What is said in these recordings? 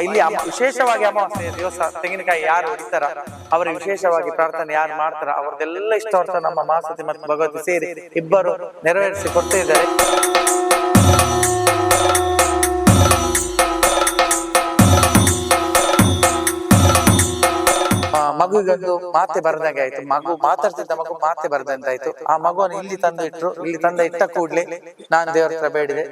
ಇಲ್ಲಿ ವಿಶೇಷವಾಗಿ ಅಮಾವಾಸ್ಯೆ ದಿವಸ ತೆಂಗಿನಕಾಯಿ ಯಾರು ಹೊಡಿತಾರ ಅವರು ವಿಶೇಷವಾಗಿ ಪ್ರಾರ್ಥನೆ ಯಾರು ಮಾಡ್ತಾರ ಅವ್ರದ್ದೆಲ್ಲ ಇಷ್ಟಾರ್ಥ ನಮ್ಮ ಮಾಸತಿ ಮತ್ತು ಭಗವತಿ ಸೇರಿ ಇಬ್ಬರು ನೆರವೇರಿಸಿ ಕೊಡ್ತಾ ಇದ್ದಾರೆ ಆ, ಮಗುವಿಗೊಂದು ಮಾತೆ ಬರದಂಗೆ ಆಯ್ತು. ಮಗು ಮಾತಾಡ್ತಿದ್ದ ಮಗು ಮಾತೆ ಬರದಂತಾಯ್ತು. ಆ ಮಗುವನ್ನು ಇಲ್ಲಿ ತಂದು ಇಟ್ರು ಇಲ್ಲಿ ತಂದ ಇಟ್ಟ ಕೂಡ್ಲೆ ನಾನು ದೇವರ ಹತ್ರ ಬೇಡಿದೆ.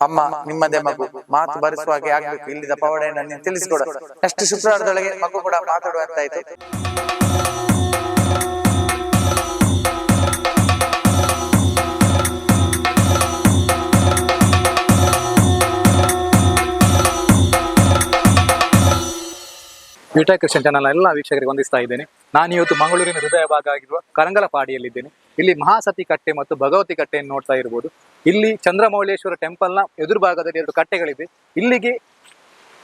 ಅಮ್ಮ, ನಿಮ್ಮದೇ ಮಗು. ಮಾತು ಬರಿಸುವ ಹಾಗೆ ಆಗ್ಬೇಕು. ಇಲ್ಲಿದ ಪವಾಡೆಯನ್ನು ನೀನು ತಿಳಿಸ್ಕೊಡ. ನೆಕ್ಸ್ಟ್ ಶುಕ್ರವಾರದೊಳಗೆ ಮಗು ಕೂಡ ಮಾತಾಡುವಂತಾಯ್ತು. ವಿಟಾ ಕ್ರಿಶ್ಚಿಯನ್ ಚಾನಲ್ನ ಎಲ್ಲ ವೀಕ್ಷಕರಿಗೆ ವಂದಿಸ್ತಾ ಇದ್ದೇನೆ. ನಾನು ಇವತ್ತು ಮಂಗಳೂರಿನ ಹೃದಯ ಭಾಗ ಆಗಿರುವ ಕರಂಗಲಪಾಡಿಯಲ್ಲಿದ್ದೇನೆ ಇಲ್ಲಿ ಮಹಾಸತಿ ಕಟ್ಟೆ ಮತ್ತು ಭಗವತಿ ಕಟ್ಟೆಯನ್ನು ನೋಡ್ತಾ ಇರಬಹುದು ಇಲ್ಲಿ ಚಂದ್ರಮೌಳೇಶ್ವರ ಟೆಂಪಲ್ನ ಎದುರು ಭಾಗದಲ್ಲಿ ಎರಡು ಕಟ್ಟೆಗಳಿದೆ ಇಲ್ಲಿಗೆ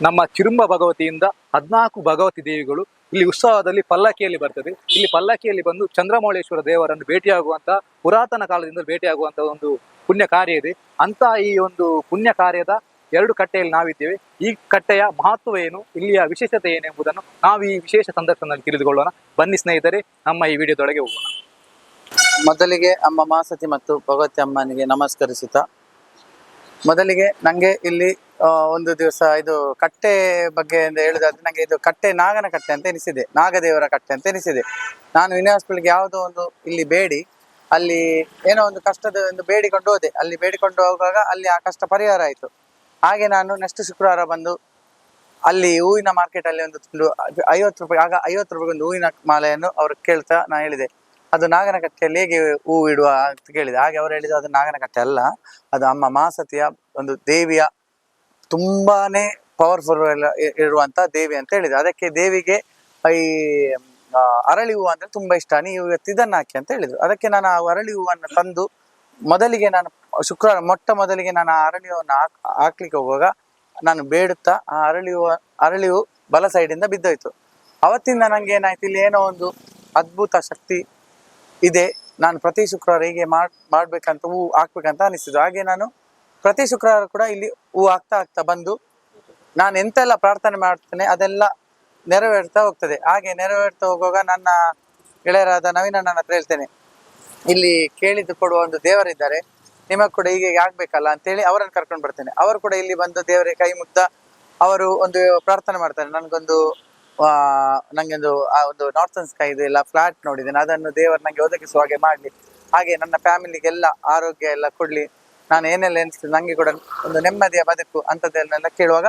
ನಮ್ಮ ಚಿರುಂಬ ಭಗವತಿಯಿಂದ ಹದಿನಾಲ್ಕು ಭಗವತಿ ದೇವಿಗಳು ಇಲ್ಲಿ ಉತ್ಸವದಲ್ಲಿ ಪಲ್ಲಕ್ಕಿಯಲ್ಲಿ ಬರ್ತದೆ. ಇಲ್ಲಿ ಪಲ್ಲಕ್ಕಿಯಲ್ಲಿ ಬಂದು ಚಂದ್ರಮೌಳೇಶ್ವರ ದೇವರನ್ನು ಭೇಟಿಯಾಗುವಂತಹ ಪುರಾತನ ಕಾಲದಿಂದ ಭೇಟಿಯಾಗುವಂತಹ ಒಂದು ಪುಣ್ಯ ಕಾರ್ಯ ಇದೆ. ಅಂತ ಈ ಒಂದು ಪುಣ್ಯ ಕಾರ್ಯದ ಎರಡು ಕಟ್ಟೆಯಲ್ಲಿ ನಾವಿದ್ದೇವೆ. ಈ ಕಟ್ಟೆಯ ಮಹತ್ವ ಏನು? ಇಲ್ಲಿಯ ವಿಶೇಷತೆ ಏನು ಎಂಬುದನ್ನು ನಾವು ಈ ವಿಶೇಷ ಸಂದರ್ಶನದಲ್ಲಿ ತಿಳಿದುಕೊಳ್ಳೋಣ. ಬನ್ನಿ ಸ್ನೇಹಿತರೆ, ನಮ್ಮ ಈ ವಿಡಿಯೋದೊಳಗೆ ಹೋಗೋಣ. ಮೊದಲಿಗೆ ಅಮ್ಮ ಮಾಸತಿ ಮತ್ತು ಭಗವತಿ ಅಮ್ಮನಿಗೆ ನಮಸ್ಕರಿಸುತ್ತಾ. ಮೊದಲಿಗೆ ನಂಗೆ ಇಲ್ಲಿ ಒಂದು ದಿವಸ ಇದು ಕಟ್ಟೆ ಬಗ್ಗೆ ಅಂತ ಹೇಳುದಾದ್ರೆ ನಂಗೆ ಇದು ಕಟ್ಟೆ ನಾಗನ ಕಟ್ಟೆ ಅಂತ ಎನಿಸಿದೆ. ನಾಗದೇವರ ಕಟ್ಟೆ ಅಂತ ಎನಿಸಿದೆ. ನಾನು ಯೂನಿವರ್ಸಿಟಿಗೆ ಯಾವುದೋ ಒಂದು ಇಲ್ಲಿ ಬೇಡಿ, ಅಲ್ಲಿ ಏನೋ ಒಂದು ಕಷ್ಟದ ಒಂದು ಬೇಡಿಕೊಂಡು ಹೋದೆ. ಅಲ್ಲಿ ಬೇಡಿಕೊಂಡು ಹೋಗುವಾಗ ಅಲ್ಲಿ ಆ ಕಷ್ಟ ಪರಿಹಾರ ಆಯಿತು. ಹಾಗೆ ನಾನು ನೆಕ್ಸ್ಟ್ ಶುಕ್ರವಾರ ಬಂದು ಅಲ್ಲಿ ಹೂವಿನ ಮಾರ್ಕೆಟ್ ಅಲ್ಲಿ ಒಂದು ಐವತ್ತು ರೂಪಾಯಿ, ಆಗ ಐವತ್ತು ರೂಪಾಯಿ ಒಂದು ಹೂವಿನ ಮಾಲೆಯನ್ನು ಅವ್ರು ಕೇಳ್ತಾ ನಾನು ಹೇಳಿದೆ. ಅದು ನಾಗನಕಟ್ಟೆಯಲ್ಲಿ ಹೇಗೆ ಹೂ ಇಡುವ ಅಂತ ಕೇಳಿದೆ. ಹಾಗೆ ಅವ್ರು ಹೇಳಿದ್ರು ಅದು ನಾಗನಕಟ್ಟೆ ಅಲ್ಲ, ಅದು ಅಮ್ಮ ಮಾಸತಿಯ ಒಂದು ದೇವಿಯ ತುಂಬಾನೇ ಪವರ್ಫುಲ್ ಇರುವಂತ ದೇವಿ ಅಂತ ಹೇಳಿದೆ. ಅದಕ್ಕೆ ದೇವಿಗೆ ಈ ಅರಳಿ ಹೂವು ಅಂದ್ರೆ ತುಂಬಾ ಇಷ್ಟ. ನೀವು ಇವತ್ತು ಇದನ್ನ ಹಾಕಿ ಅಂತ ಹೇಳಿದ್ರು. ಅದಕ್ಕೆ ನಾನು ಆ ಅರಳಿ ಹೂವನ್ನು ತಂದು ಮೊದಲಿಗೆ ನಾನು ಶುಕ್ರವಾರ ಮೊಟ್ಟ ಮೊದಲಿಗೆ ನಾನು ಆ ಹಾಕ್, ಹಾಕ್ಲಿಕ್ಕೆ ಹೋಗುವಾಗ ನಾನು ಬೇಡುತ್ತಾ ಆ ಅರಳಿಯುವ, ಅರಳಿಯು ಬಲ ಸೈಡಿಂದ ಬಿದ್ದೋಯ್ತು. ಅವತ್ತಿಂದ ನನಗೆ ಏನಾಯ್ತು ಇಲ್ಲಿ ಏನೋ ಒಂದು ಅದ್ಭುತ ಶಕ್ತಿ ಇದೆ. ನಾನು ಪ್ರತಿ ಶುಕ್ರವಾರ ಹೀಗೆ ಮಾಡ್, ಮಾಡ್ಬೇಕಂತ ಹೂ ಹಾಕ್ಬೇಕಂತ ಅನಿಸಿದ್ದು ಹಾಗೆ ನಾನು ಪ್ರತಿ ಶುಕ್ರವಾರ ಕೂಡ ಇಲ್ಲಿ ಹೂ ಹಾಕ್ತಾ ಹಾಕ್ತಾ ಬಂದು ನಾನು ಎಂತೆಲ್ಲ ಪ್ರಾರ್ಥನೆ ಮಾಡ್ತೇನೆ ಅದೆಲ್ಲ ನೆರವೇರ್ತಾ ಹೋಗ್ತದೆ. ಹಾಗೆ ನೆರವೇರ್ತಾ ಹೋಗುವಾಗ ನನ್ನ ಗೆಳೆಯರಾದ ನವೀನ ನನ್ನ ಹತ್ರ ಹೇಳ್ತೇನೆ. ಇಲ್ಲಿ ಕೇಳಿದ್ದು ಕೊಡುವ ಒಂದು ದೇವರಿದ್ದಾರೆ. ನಿಮಗೆ ಕೂಡ ಹೀಗೆ ಆಗ್ಬೇಕಲ್ಲ ಅಂತೇಳಿ ಅವರನ್ನು ಕರ್ಕೊಂಡು ಬರ್ತೇನೆ. ಅವರು ಕೂಡ ಇಲ್ಲಿ ಬಂದು ದೇವರಿಗೆ ಕೈ ಮುಗ್ದ ಅವರು ಒಂದು ಪ್ರಾರ್ಥನೆ ಮಾಡ್ತಾರೆ. ನನಗೊಂದು, ಆ, ನಂಗೊಂದು, ಆ, ಒಂದು ನಾರ್ತನ್ ಸ್ಕೈ ಇದೆಲ್ಲ ಫ್ಲಾಟ್ ನೋಡಿದ್ದೇನೆ. ಅದನ್ನು ದೇವರು ನಂಗೆ ಒದಗಿಸುವ ಹಾಗೆ ಮಾಡ್ಲಿ. ಹಾಗೆ ನನ್ನ ಫ್ಯಾಮಿಲಿಗೆಲ್ಲ ಆರೋಗ್ಯ ಎಲ್ಲ ಕೊಡ್ಲಿ. ನಾನು ಏನೆಲ್ಲ ಎನಿಸ್ತದೆ ನಂಗೆ ಕೂಡ ಒಂದು ನೆಮ್ಮದಿಯ ಬದುಕು ಅಂಥದ್ದನ್ನೆಲ್ಲ ಕೇಳುವಾಗ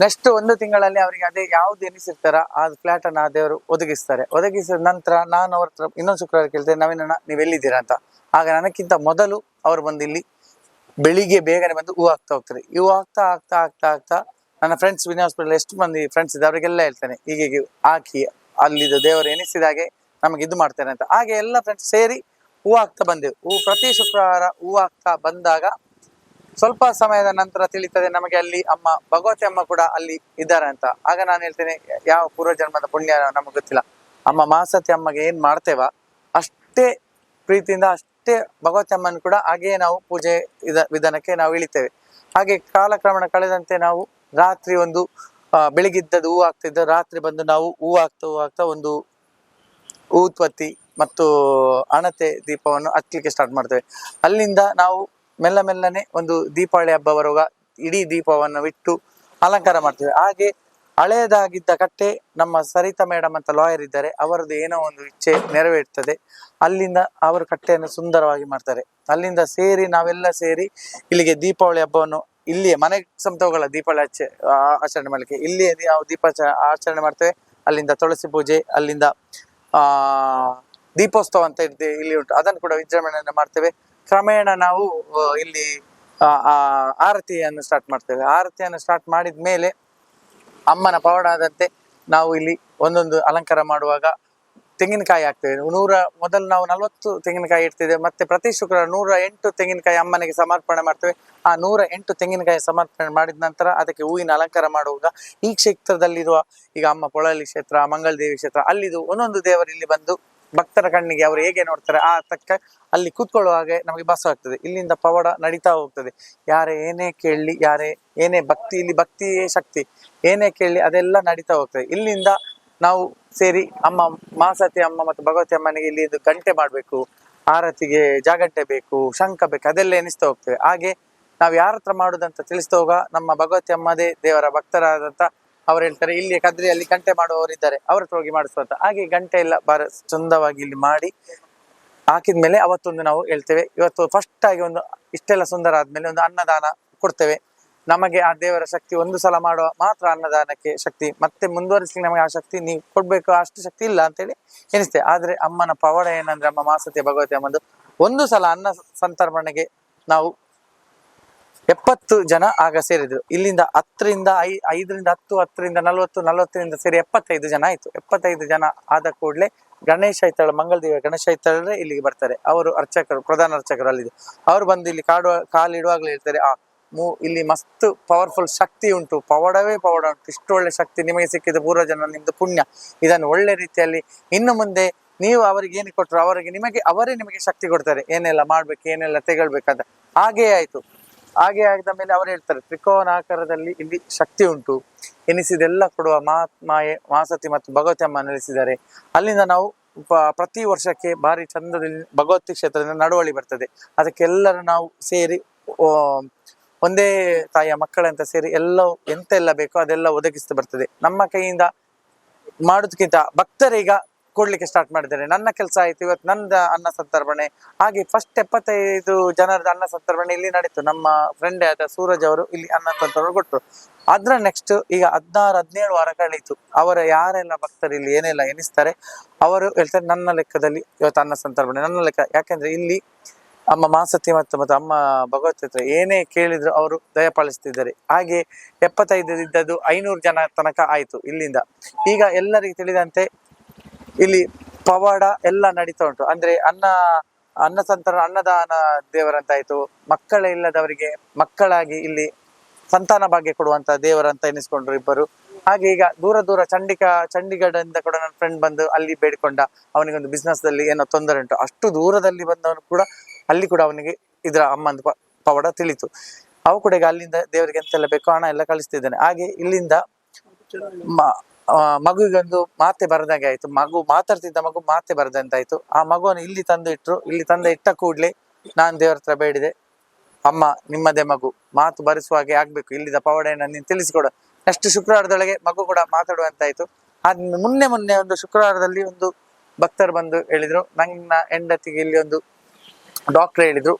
ನೆಕ್ಸ್ಟ್ ಒಂದು ತಿಂಗಳಲ್ಲಿ ಅವರಿಗೆ ಅದೇ ಯಾವ್ದು ಎನಿಸಿರ್ತಾರ ಆ ಫ್ಲಾಟ್ ಅನ್ನ ಆ ದೇವರು ಒದಗಿಸ್ತಾರೆ. ಒದಗಿಸಿದ ನಂತರ ನಾನು ಅವ್ರ ಇನ್ನೊಂದು ಶುಕ್ರವಾರ ಕೇಳ್ತೇನೆ, ನವೀನಣ್ಣ ನೀವು ಎಲ್ಲಿದ್ದೀರಾ ಅಂತ. ಆಗ ನನಕ್ಕಿಂತ ಮೊದಲು ಅವರು ಬಂದು ಇಲ್ಲಿ ಬೆಳಿಗ್ಗೆ ಬೇಗನೆ ಬಂದು ಹೂ ಆಗ್ತಾ ಹೋಗ್ತಾರೆ. ಹೂ ಆಗ್ತಾ ಆಗ್ತಾ ಆಗ್ತಾ ಆಗ್ತಾ ನನ್ನ ಫ್ರೆಂಡ್ಸ್ ವಿನಯ ಹಾಸ್ಪಿಟಲ್ ಎಷ್ಟು ಮಂದಿ ಫ್ರೆಂಡ್ಸ್ ಇದೆ ಅವರಿಗೆಲ್ಲ ಹೇಳ್ತಾನೆ. ಹೀಗೆ ಹಾಕಿ ಅಲ್ಲಿದು ದೇವರು ಎನಿಸಿದಾಗೆ ನಮಗೆ ಇದು ಮಾಡ್ತಾರೆ ಅಂತ. ಹಾಗೆ ಎಲ್ಲ ಫ್ರೆಂಡ್ಸ್ ಸೇರಿ ಹೂ ಆಗ್ತಾ ಬಂದೆವು. ಹೂ ಪ್ರತಿ ಶುಕ್ರವಾರ ಹೂ ಆಗ್ತಾ ಬಂದಾಗ ಸ್ವಲ್ಪ ಸಮಯದ ನಂತರ ತಿಳಿತದೆ ನಮಗೆ ಅಲ್ಲಿ ಅಮ್ಮ, ಭಗವತಿ ಅಮ್ಮ ಕೂಡ ಅಲ್ಲಿ ಇದ್ದಾರೆ ಅಂತ. ಆಗ ನಾನು ಹೇಳ್ತೇನೆ, ಯಾವ ಪೂರ್ವಜನ್ಮದ ಪುಣ್ಯ ನಮಗೆ ಗೊತ್ತಿಲ್ಲ. ಅಮ್ಮ ಮಾಸತಿ ಅಮ್ಮಗೆ ಏನ್ ಮಾಡ್ತೇವ? ಅಷ್ಟೇ ಪ್ರೀತಿಯಿಂದ ಭಗವತಿ ಭಗವತಮ್ಮನ್ ಕೂಡ ಹಾಗೆಯೇ ನಾವು ಪೂಜೆ ಇದ ವಿಧಾನಕ್ಕೆ ನಾವು ಇಳಿತೇವೆ. ಹಾಗೆ ಕಾಲಕ್ರಮಣ ಕಳೆದಂತೆ ನಾವು ರಾತ್ರಿ ಒಂದು ಆ, ಬೆಳಿಗ್ಗಿದ್ದದ್ದು ಹೂ ಆಗ್ತಿದ್ದ ರಾತ್ರಿ ಬಂದು ನಾವು ಹೂ ಆಗ್ತಾ ಹೂ ಆಗ್ತಾ ಒಂದು ಉತ್ಪತ್ತಿ ಮತ್ತು ಅಣತೆ ದೀಪವನ್ನು ಹಚ್ಚಲಿಕ್ಕೆ ಸ್ಟಾರ್ಟ್ ಮಾಡ್ತೇವೆ. ಅಲ್ಲಿಂದ ನಾವು ಮೆಲ್ಲ ಮೆಲ್ಲನೆ ಒಂದು ದೀಪಾವಳಿ ಹಬ್ಬ ಬರುವಾಗ ಇಡೀ ದೀಪವನ್ನು ಬಿಟ್ಟು ಅಲಂಕಾರ ಮಾಡ್ತೇವೆ. ಹಾಗೆ ಹಳೆಯದಾಗಿದ್ದ ಕಟ್ಟೆ ನಮ್ಮ ಸರಿತಾ ಮೇಡಮ್ ಅಂತ ಲಾಯರ್ ಇದ್ದಾರೆ. ಅವರದ್ದು ಏನೋ ಒಂದು ಇಚ್ಛೆ ನೆರವೇರ್ತದೆ. ಅಲ್ಲಿಂದ ಅವರು ಕಟ್ಟೆಯನ್ನು ಸುಂದರವಾಗಿ ಮಾಡ್ತಾರೆ. ಅಲ್ಲಿಂದ ಸೇರಿ ನಾವೆಲ್ಲ ಸೇರಿ ಇಲ್ಲಿಗೆ ದೀಪಾವಳಿ ಹಬ್ಬವನ್ನು ಇಲ್ಲಿಯೇ ಮನೆ ಸಂತೋಗಳ ದೀಪಾವಳಿ ಆಚೆ ಆಚರಣೆ ಮಾಡಲಿಕ್ಕೆ. ಇಲ್ಲಿಯೇ ನಾವು ದೀಪ ಆಚರಣೆ ಮಾಡ್ತೇವೆ. ಅಲ್ಲಿಂದ ತುಳಸಿ ಪೂಜೆ ಅಲ್ಲಿಂದ ಆ ದೀಪೋತ್ಸವ ಅಂತ ಇದೆ ಇಲ್ಲಿ ಉಂಟು. ಅದನ್ನು ಕೂಡ ವಿಜೃಂಭಣೆಯನ್ನು ಮಾಡ್ತೇವೆ. ಕ್ರಮೇಣ ನಾವು ಇಲ್ಲಿ ಆ, ಆರತಿಯನ್ನು ಸ್ಟಾರ್ಟ್ ಮಾಡ್ತೇವೆ. ಆರತಿಯನ್ನು ಸ್ಟಾರ್ಟ್ ಮಾಡಿದ ಮೇಲೆ ಅಮ್ಮನ ಪವಾಡ ಆದಂತೆ ನಾವು ಇಲ್ಲಿ ಒಂದೊಂದು ಅಲಂಕಾರ ಮಾಡುವಾಗ ತೆಂಗಿನಕಾಯಿ ಹಾಕ್ತೇವೆ. ನೂರ, ಮೊದಲು ನಾವು ನಲವತ್ತು ತೆಂಗಿನಕಾಯಿ ಇಡ್ತಿದ್ದೇವೆ ಮತ್ತೆ ಪ್ರತಿ ಶುಕ್ರವಾರ ನೂರ ಎಂಟು ತೆಂಗಿನಕಾಯಿ ಅಮ್ಮನಿಗೆ ಸಮರ್ಪಣೆ ಮಾಡ್ತೇವೆ. ಆ ನೂರ ಎಂಟು ತೆಂಗಿನಕಾಯಿ ಸಮರ್ಪಣೆ ಮಾಡಿದ ನಂತರ ಅದಕ್ಕೆ ಹೂವಿನ ಅಲಂಕಾರ ಮಾಡುವಾಗ ಈ ಕ್ಷೇತ್ರದಲ್ಲಿರುವ ಈಗ ಅಮ್ಮ ಪೊಳಲಿ ಕ್ಷೇತ್ರ, ಮಂಗಳದೇವಿ ಕ್ಷೇತ್ರ, ಅಲ್ಲಿದು ಒಂದೊಂದು ದೇವರು ಇಲ್ಲಿ ಬಂದು ಭಕ್ತರ ಕಣ್ಣಿಗೆ ಅವರು ಹೇಗೆ ನೋಡ್ತಾರೆ, ಆ ತಕ್ಕ ಅಲ್ಲಿ ಕೂತ್ಕೊಳ್ಳುವಾಗ ನಮಗೆ ಬಸ್ ಆಗ್ತದೆ ಇಲ್ಲಿಂದ ಪವಾಡ ನಡೀತಾ ಹೋಗ್ತದೆ. ಯಾರೇ ಏನೇ ಕೇಳಲಿ ಯಾರೇ ಏನೇ ಭಕ್ತಿ, ಇಲ್ಲಿ ಭಕ್ತಿಯೇ ಶಕ್ತಿ. ಏನೇ ಕೇಳಲಿ ಅದೆಲ್ಲ ನಡೀತಾ ಹೋಗ್ತದೆ. ಇಲ್ಲಿಂದ ನಾವು ಸೇರಿ ಅಮ್ಮ, ಮಾಸತಿ ಅಮ್ಮ ಮತ್ತು ಭಗವತಿ ಅಮ್ಮನಿಗೆ ಇಲ್ಲಿ ಇದು ಗಂಟೆ ಮಾಡಬೇಕು, ಆರತಿಗೆ ಜಾಗಂಟೆ ಬೇಕು, ಶಂಖ ಬೇಕು, ಅದೆಲ್ಲ ಎನಿಸ್ತಾ ಹೋಗ್ತೇವೆ ಹಾಗೆ ನಾವು ಯಾರ ಹತ್ರ ಮಾಡುದಂತ ತಿಳಿಸ್ತಾ ಹೋಗ, ನಮ್ಮ ಭಗವತಿ ಅಮ್ಮದೇ ದೇವರ ಭಕ್ತರಾದಂತ ಅವ್ರು ಹೇಳ್ತಾರೆ, ಇಲ್ಲಿ ಕದ್ರಿಯಲ್ಲಿ ಗಂಟೆ ಮಾಡುವವರು ಇದ್ದಾರೆ, ಅವ್ರ ಹತ್ರ ಹೋಗಿ ಮಾಡಿಸುವಂತ ಹಾಗೆ ಗಂಟೆ ಎಲ್ಲ ಬಾರ ಚಂದವಾಗಿ ಇಲ್ಲಿ ಮಾಡಿ ಹಾಕಿದ್ಮೇಲೆ ಅವತ್ತೊಂದು ನಾವು ಹೇಳ್ತೇವೆ. ಇವತ್ತು ಫಸ್ಟ್ ಆಗಿ ಒಂದು ಇಷ್ಟೆಲ್ಲ ಸುಂದರ ಆದ್ಮೇಲೆ ಒಂದು ಅನ್ನದಾನ ಕೊಡ್ತೇವೆ. ನಮಗೆ ಆ ದೇವರ ಶಕ್ತಿ ಒಂದು ಸಲ ಮಾಡುವ ಮಾತ್ರ ಅನ್ನದಾನಕ್ಕೆ ಶಕ್ತಿ. ಮತ್ತೆ ಮುಂದುವರಿಸಲಿ ನಮಗೆ ಆ ಶಕ್ತಿ, ನೀವು ಕೊಡ್ಬೇಕು, ಅಷ್ಟು ಶಕ್ತಿ ಇಲ್ಲ ಅಂತೇಳಿ ಎನಿಸ್ತೇವೆ ಆದ್ರೆ ಅಮ್ಮನ ಪವಾಡ ಏನಂದ್ರೆ, ಅಮ್ಮ ಮಾಸತಿ ಭಗವತಿ ಅಮ್ಮಂದು ಒಂದು ಸಲ ಅನ್ನ ಸಂತರ್ಪಣೆಗೆ ನಾವು ಎಪ್ಪತ್ತು ಜನ ಆಗ ಸೇರಿದ್ರು. ಇಲ್ಲಿಂದ ಹತ್ತರಿಂದ ಐ, ಐದರಿಂದ ಹತ್ತು, ಹತ್ತರಿಂದ ನಲವತ್ತು, ನಲವತ್ತರಿಂದ ಸೇರಿ ಎಪ್ಪತ್ತೈದು ಜನ ಆಯ್ತು. ಎಪ್ಪತ್ತೈದು ಜನ ಆದ ಕೂಡಲೇ ಗಣೇಶ ಐತಾಳ ಮಂಗಳದೇವ ಗಣೇಶ ಐತಾಳ್ರೆ ಇಲ್ಲಿಗೆ ಬರ್ತಾರೆ. ಅವರು ಅರ್ಚಕರು, ಪ್ರಧಾನ ಅರ್ಚಕರು ಅಲ್ಲಿದ್ದು. ಅವರು ಬಂದು ಇಲ್ಲಿ ಕಾಡುವ, ಕಾಲಿಡುವಾಗಲೇ ಹೇಳ್ತಾರೆ, ಆ, ಮೂ, ಇಲ್ಲಿ ಮಸ್ತ್ ಪವರ್ಫುಲ್ ಶಕ್ತಿ ಉಂಟು. ಪವಾಡವೇ ಪವಾಡ ಉಂಟು. ಇಷ್ಟು ಒಳ್ಳೆ ಶಕ್ತಿ ನಿಮಗೆ ಸಿಕ್ಕಿದ ಪೂರ್ವಜನ, ನಿಮ್ದು ಪುಣ್ಯ. ಇದನ್ನು ಒಳ್ಳೆ ರೀತಿಯಲ್ಲಿ ಇನ್ನು ಮುಂದೆ ನೀವು ಅವರಿಗೆ ಏನು ಕೊಟ್ಟರು ಅವರಿಗೆ ನಿಮಗೆ, ಅವರೇ ನಿಮಗೆ ಶಕ್ತಿ ಕೊಡ್ತಾರೆ. ಏನೆಲ್ಲ ಮಾಡ್ಬೇಕು, ಏನೆಲ್ಲ ತೆಗೊಳ್ಬೇಕಂತ ಹಾಗೇ ಆಯ್ತು. ಹಾಗೆ ಆಗಿದ ಮೇಲೆ ಅವರು ಹೇಳ್ತಾರೆ ತ್ರಿಕೋನಾಕಾರದಲ್ಲಿ ಇಲ್ಲಿ ಶಕ್ತಿ ಉಂಟು. ಎನಿಸಿದೆಲ್ಲ ಕೊಡುವ ಮಹಾತ್ಮಾಯೆ ಮಾಸತಿ ಮತ್ತು ಭಗವತಿ ಅಮ್ಮ ನೆಲೆಸಿದ್ದಾರೆ. ಅಲ್ಲಿಂದ ನಾವು ಪ್ರತಿ ವರ್ಷಕ್ಕೆ ಭಾರಿ ಚಂದದಲ್ಲಿ ಭಗವತಿ ಕ್ಷೇತ್ರದಿಂದ ನಡುವಳಿ ಬರ್ತದೆ. ಅದಕ್ಕೆಲ್ಲರೂ ನಾವು ಸೇರಿ ಒಂದೇ ತಾಯಿಯ ಮಕ್ಕಳಂತ ಸೇರಿ ಎಲ್ಲ, ಎಂತೆಲ್ಲ ಬೇಕೋ ಅದೆಲ್ಲ ಒದಗಿಸ್ತಾ ಬರ್ತದೆ. ನಮ್ಮ ಕೈಯಿಂದ ಮಾಡೋದಕ್ಕಿಂತ ಭಕ್ತರೀಗ ಕೊಡ್ಲಿಕ್ಕೆ ಸ್ಟಾರ್ಟ್ ಮಾಡಿದ್ದಾರೆ. ನನ್ನ ಕೆಲಸ ಆಯ್ತು ಇವತ್ತು ನನ್ನ ಅನ್ನ ಸಂತರ್ಪಣೆ. ಹಾಗೆ ಫಸ್ಟ್ ಎಪ್ಪತ್ತೈದು ಜನರದ ಅನ್ನ ಸಂತರ್ಪಣೆ ಇಲ್ಲಿ ನಡೀತು. ನಮ್ಮ ಫ್ರೆಂಡ್ ಆದ ಸೂರಜ್ ಅವರು ಇಲ್ಲಿ ಅನ್ನ ಸಂತರ್ಪಣೆ ಕೊಟ್ಟರು ಅದ್ರ ನೆಕ್ಸ್ಟ್ ಈಗ ಹದಿನಾರು, ಹದಿನೇಳು ವಾರ ಕಳೀತು. ಅವರ ಯಾರೆಲ್ಲ ಭಕ್ತರು ಇಲ್ಲಿ ಏನೆಲ್ಲ ಎನಿಸ್ತಾರೆ ಅವರು ಹೇಳ್ತಾರೆ, ನನ್ನ ಲೆಕ್ಕದಲ್ಲಿ ಇವತ್ತು ಅನ್ನ ಸಂತರ್ಪಣೆ. ನನ್ನ ಲೆಕ್ಕ, ಯಾಕೆಂದ್ರೆ ಇಲ್ಲಿ ಅಮ್ಮ ಮಾಸತಿ ಮತ್ತು ಮತ್ತು ಅಮ್ಮ ಭಗವತ್ ಹತ್ರ ಏನೇ ಕೇಳಿದ್ರು ಅವರು ದಯಪಾಲಿಸ್ತಿದ್ದಾರೆ ಹಾಗೆ ಎಪ್ಪತ್ತೈದು ಇದ್ದದ್ದು ಐನೂರು ಜನ ತನಕ ಆಯ್ತು ಇಲ್ಲಿಂದ. ಈಗ ಎಲ್ಲರಿಗೆ ತಿಳಿದಂತೆ ಇಲ್ಲಿ ಪವಾಡ ಎಲ್ಲ ನಡೀತಾ ಉಂಟು. ಅಂದ್ರೆ ಅನ್ನ ಅನ್ನ ಸಂತರ ಅನ್ನದಾನ ದೇವರಂತಾಯ್ತು. ಮಕ್ಕಳ ಇಲ್ಲದವರಿಗೆ ಮಕ್ಕಳಾಗಿ ಇಲ್ಲಿ ಸಂತಾನ ಭಾಗ್ಯ ಕೊಡುವಂತ ದೇವರಂತ ಎನಿಸ್ಕೊಂಡ್ರು ಇಬ್ಬರು. ಹಾಗೆ ಈಗ ದೂರ ದೂರ ಚಂಡಿಕಾ ಚಂಡೀಗಢದಿಂದ ಕೂಡ ನನ್ನ ಫ್ರೆಂಡ್ ಬಂದು ಅಲ್ಲಿ ಬೇಡಿಕೊಂಡ ಅವನಿಗೊಂದು ಬಿಸ್ನೆಸ್ ದಲ್ಲಿ ಏನೋ ತೊಂದರೆ ಉಂಟು. ಅಷ್ಟು ದೂರದಲ್ಲಿ ಬಂದವನು ಕೂಡ ಅಲ್ಲಿ ಕೂಡ ಅವನಿಗೆ ಇದರ ಅಮ್ಮಂದು ಪವಾಡ ತಿಳಿತು. ಅವು ಕೂಡ ಈಗ ಅಲ್ಲಿಂದ ದೇವರಿಗೆ ಎಂತೆಲ್ಲ ಬೇಕೋ ಹಣ ಎಲ್ಲ ಕಳಿಸ್ತಿದ್ದಾನೆ. ಹಾಗೆ ಇಲ್ಲಿಂದ ಮಗುವಿಗೊಂದು ಮಾತೆ ಬರದಾಗೆ ಆಯ್ತು. ಮಗು ಮಾತಾಡ್ತಿದ್ದ ಮಗು ಮಾತೆ ಬರದಂತಾಯ್ತು. ಆ ಮಗುವನ್ನು ಇಲ್ಲಿ ತಂದು ಇಟ್ರು ಇಲ್ಲಿ ತಂದ ಇಟ್ಟ ಕೂಡ್ಲೆ ನಾನ್ ದೇವ್ರ ಹತ್ರ ಬೇಡಿದೆ. ಅಮ್ಮ, ನಿಮ್ಮದೇ ಮಗು. ಮಾತು ಬರಿಸುವ ಹಾಗೆ ಆಗ್ಬೇಕು. ಇಲ್ಲಿದ ಪವಾಡೆಯನ್ನು ನೀನು ತಿಳಿಸಿಕೊಡ. ನೆಕ್ಸ್ಟ್ ಶುಕ್ರವಾರದೊಳಗೆ ಮಗು ಕೂಡ ಮಾತಾಡುವಂತಾಯ್ತು. ಅದ್ ಮುನ್ನೆ ಮೊನ್ನೆ ಒಂದು ಶುಕ್ರವಾರದಲ್ಲಿ ಒಂದು ಭಕ್ತರು ಬಂದು ಹೇಳಿದ್ರು. ನನ್ನ ಹೆಂಡತಿಗೆ ಇಲ್ಲಿ ಒಂದು ಡಾಕ್ಟರ್ ಹೇಳಿದ್ರು.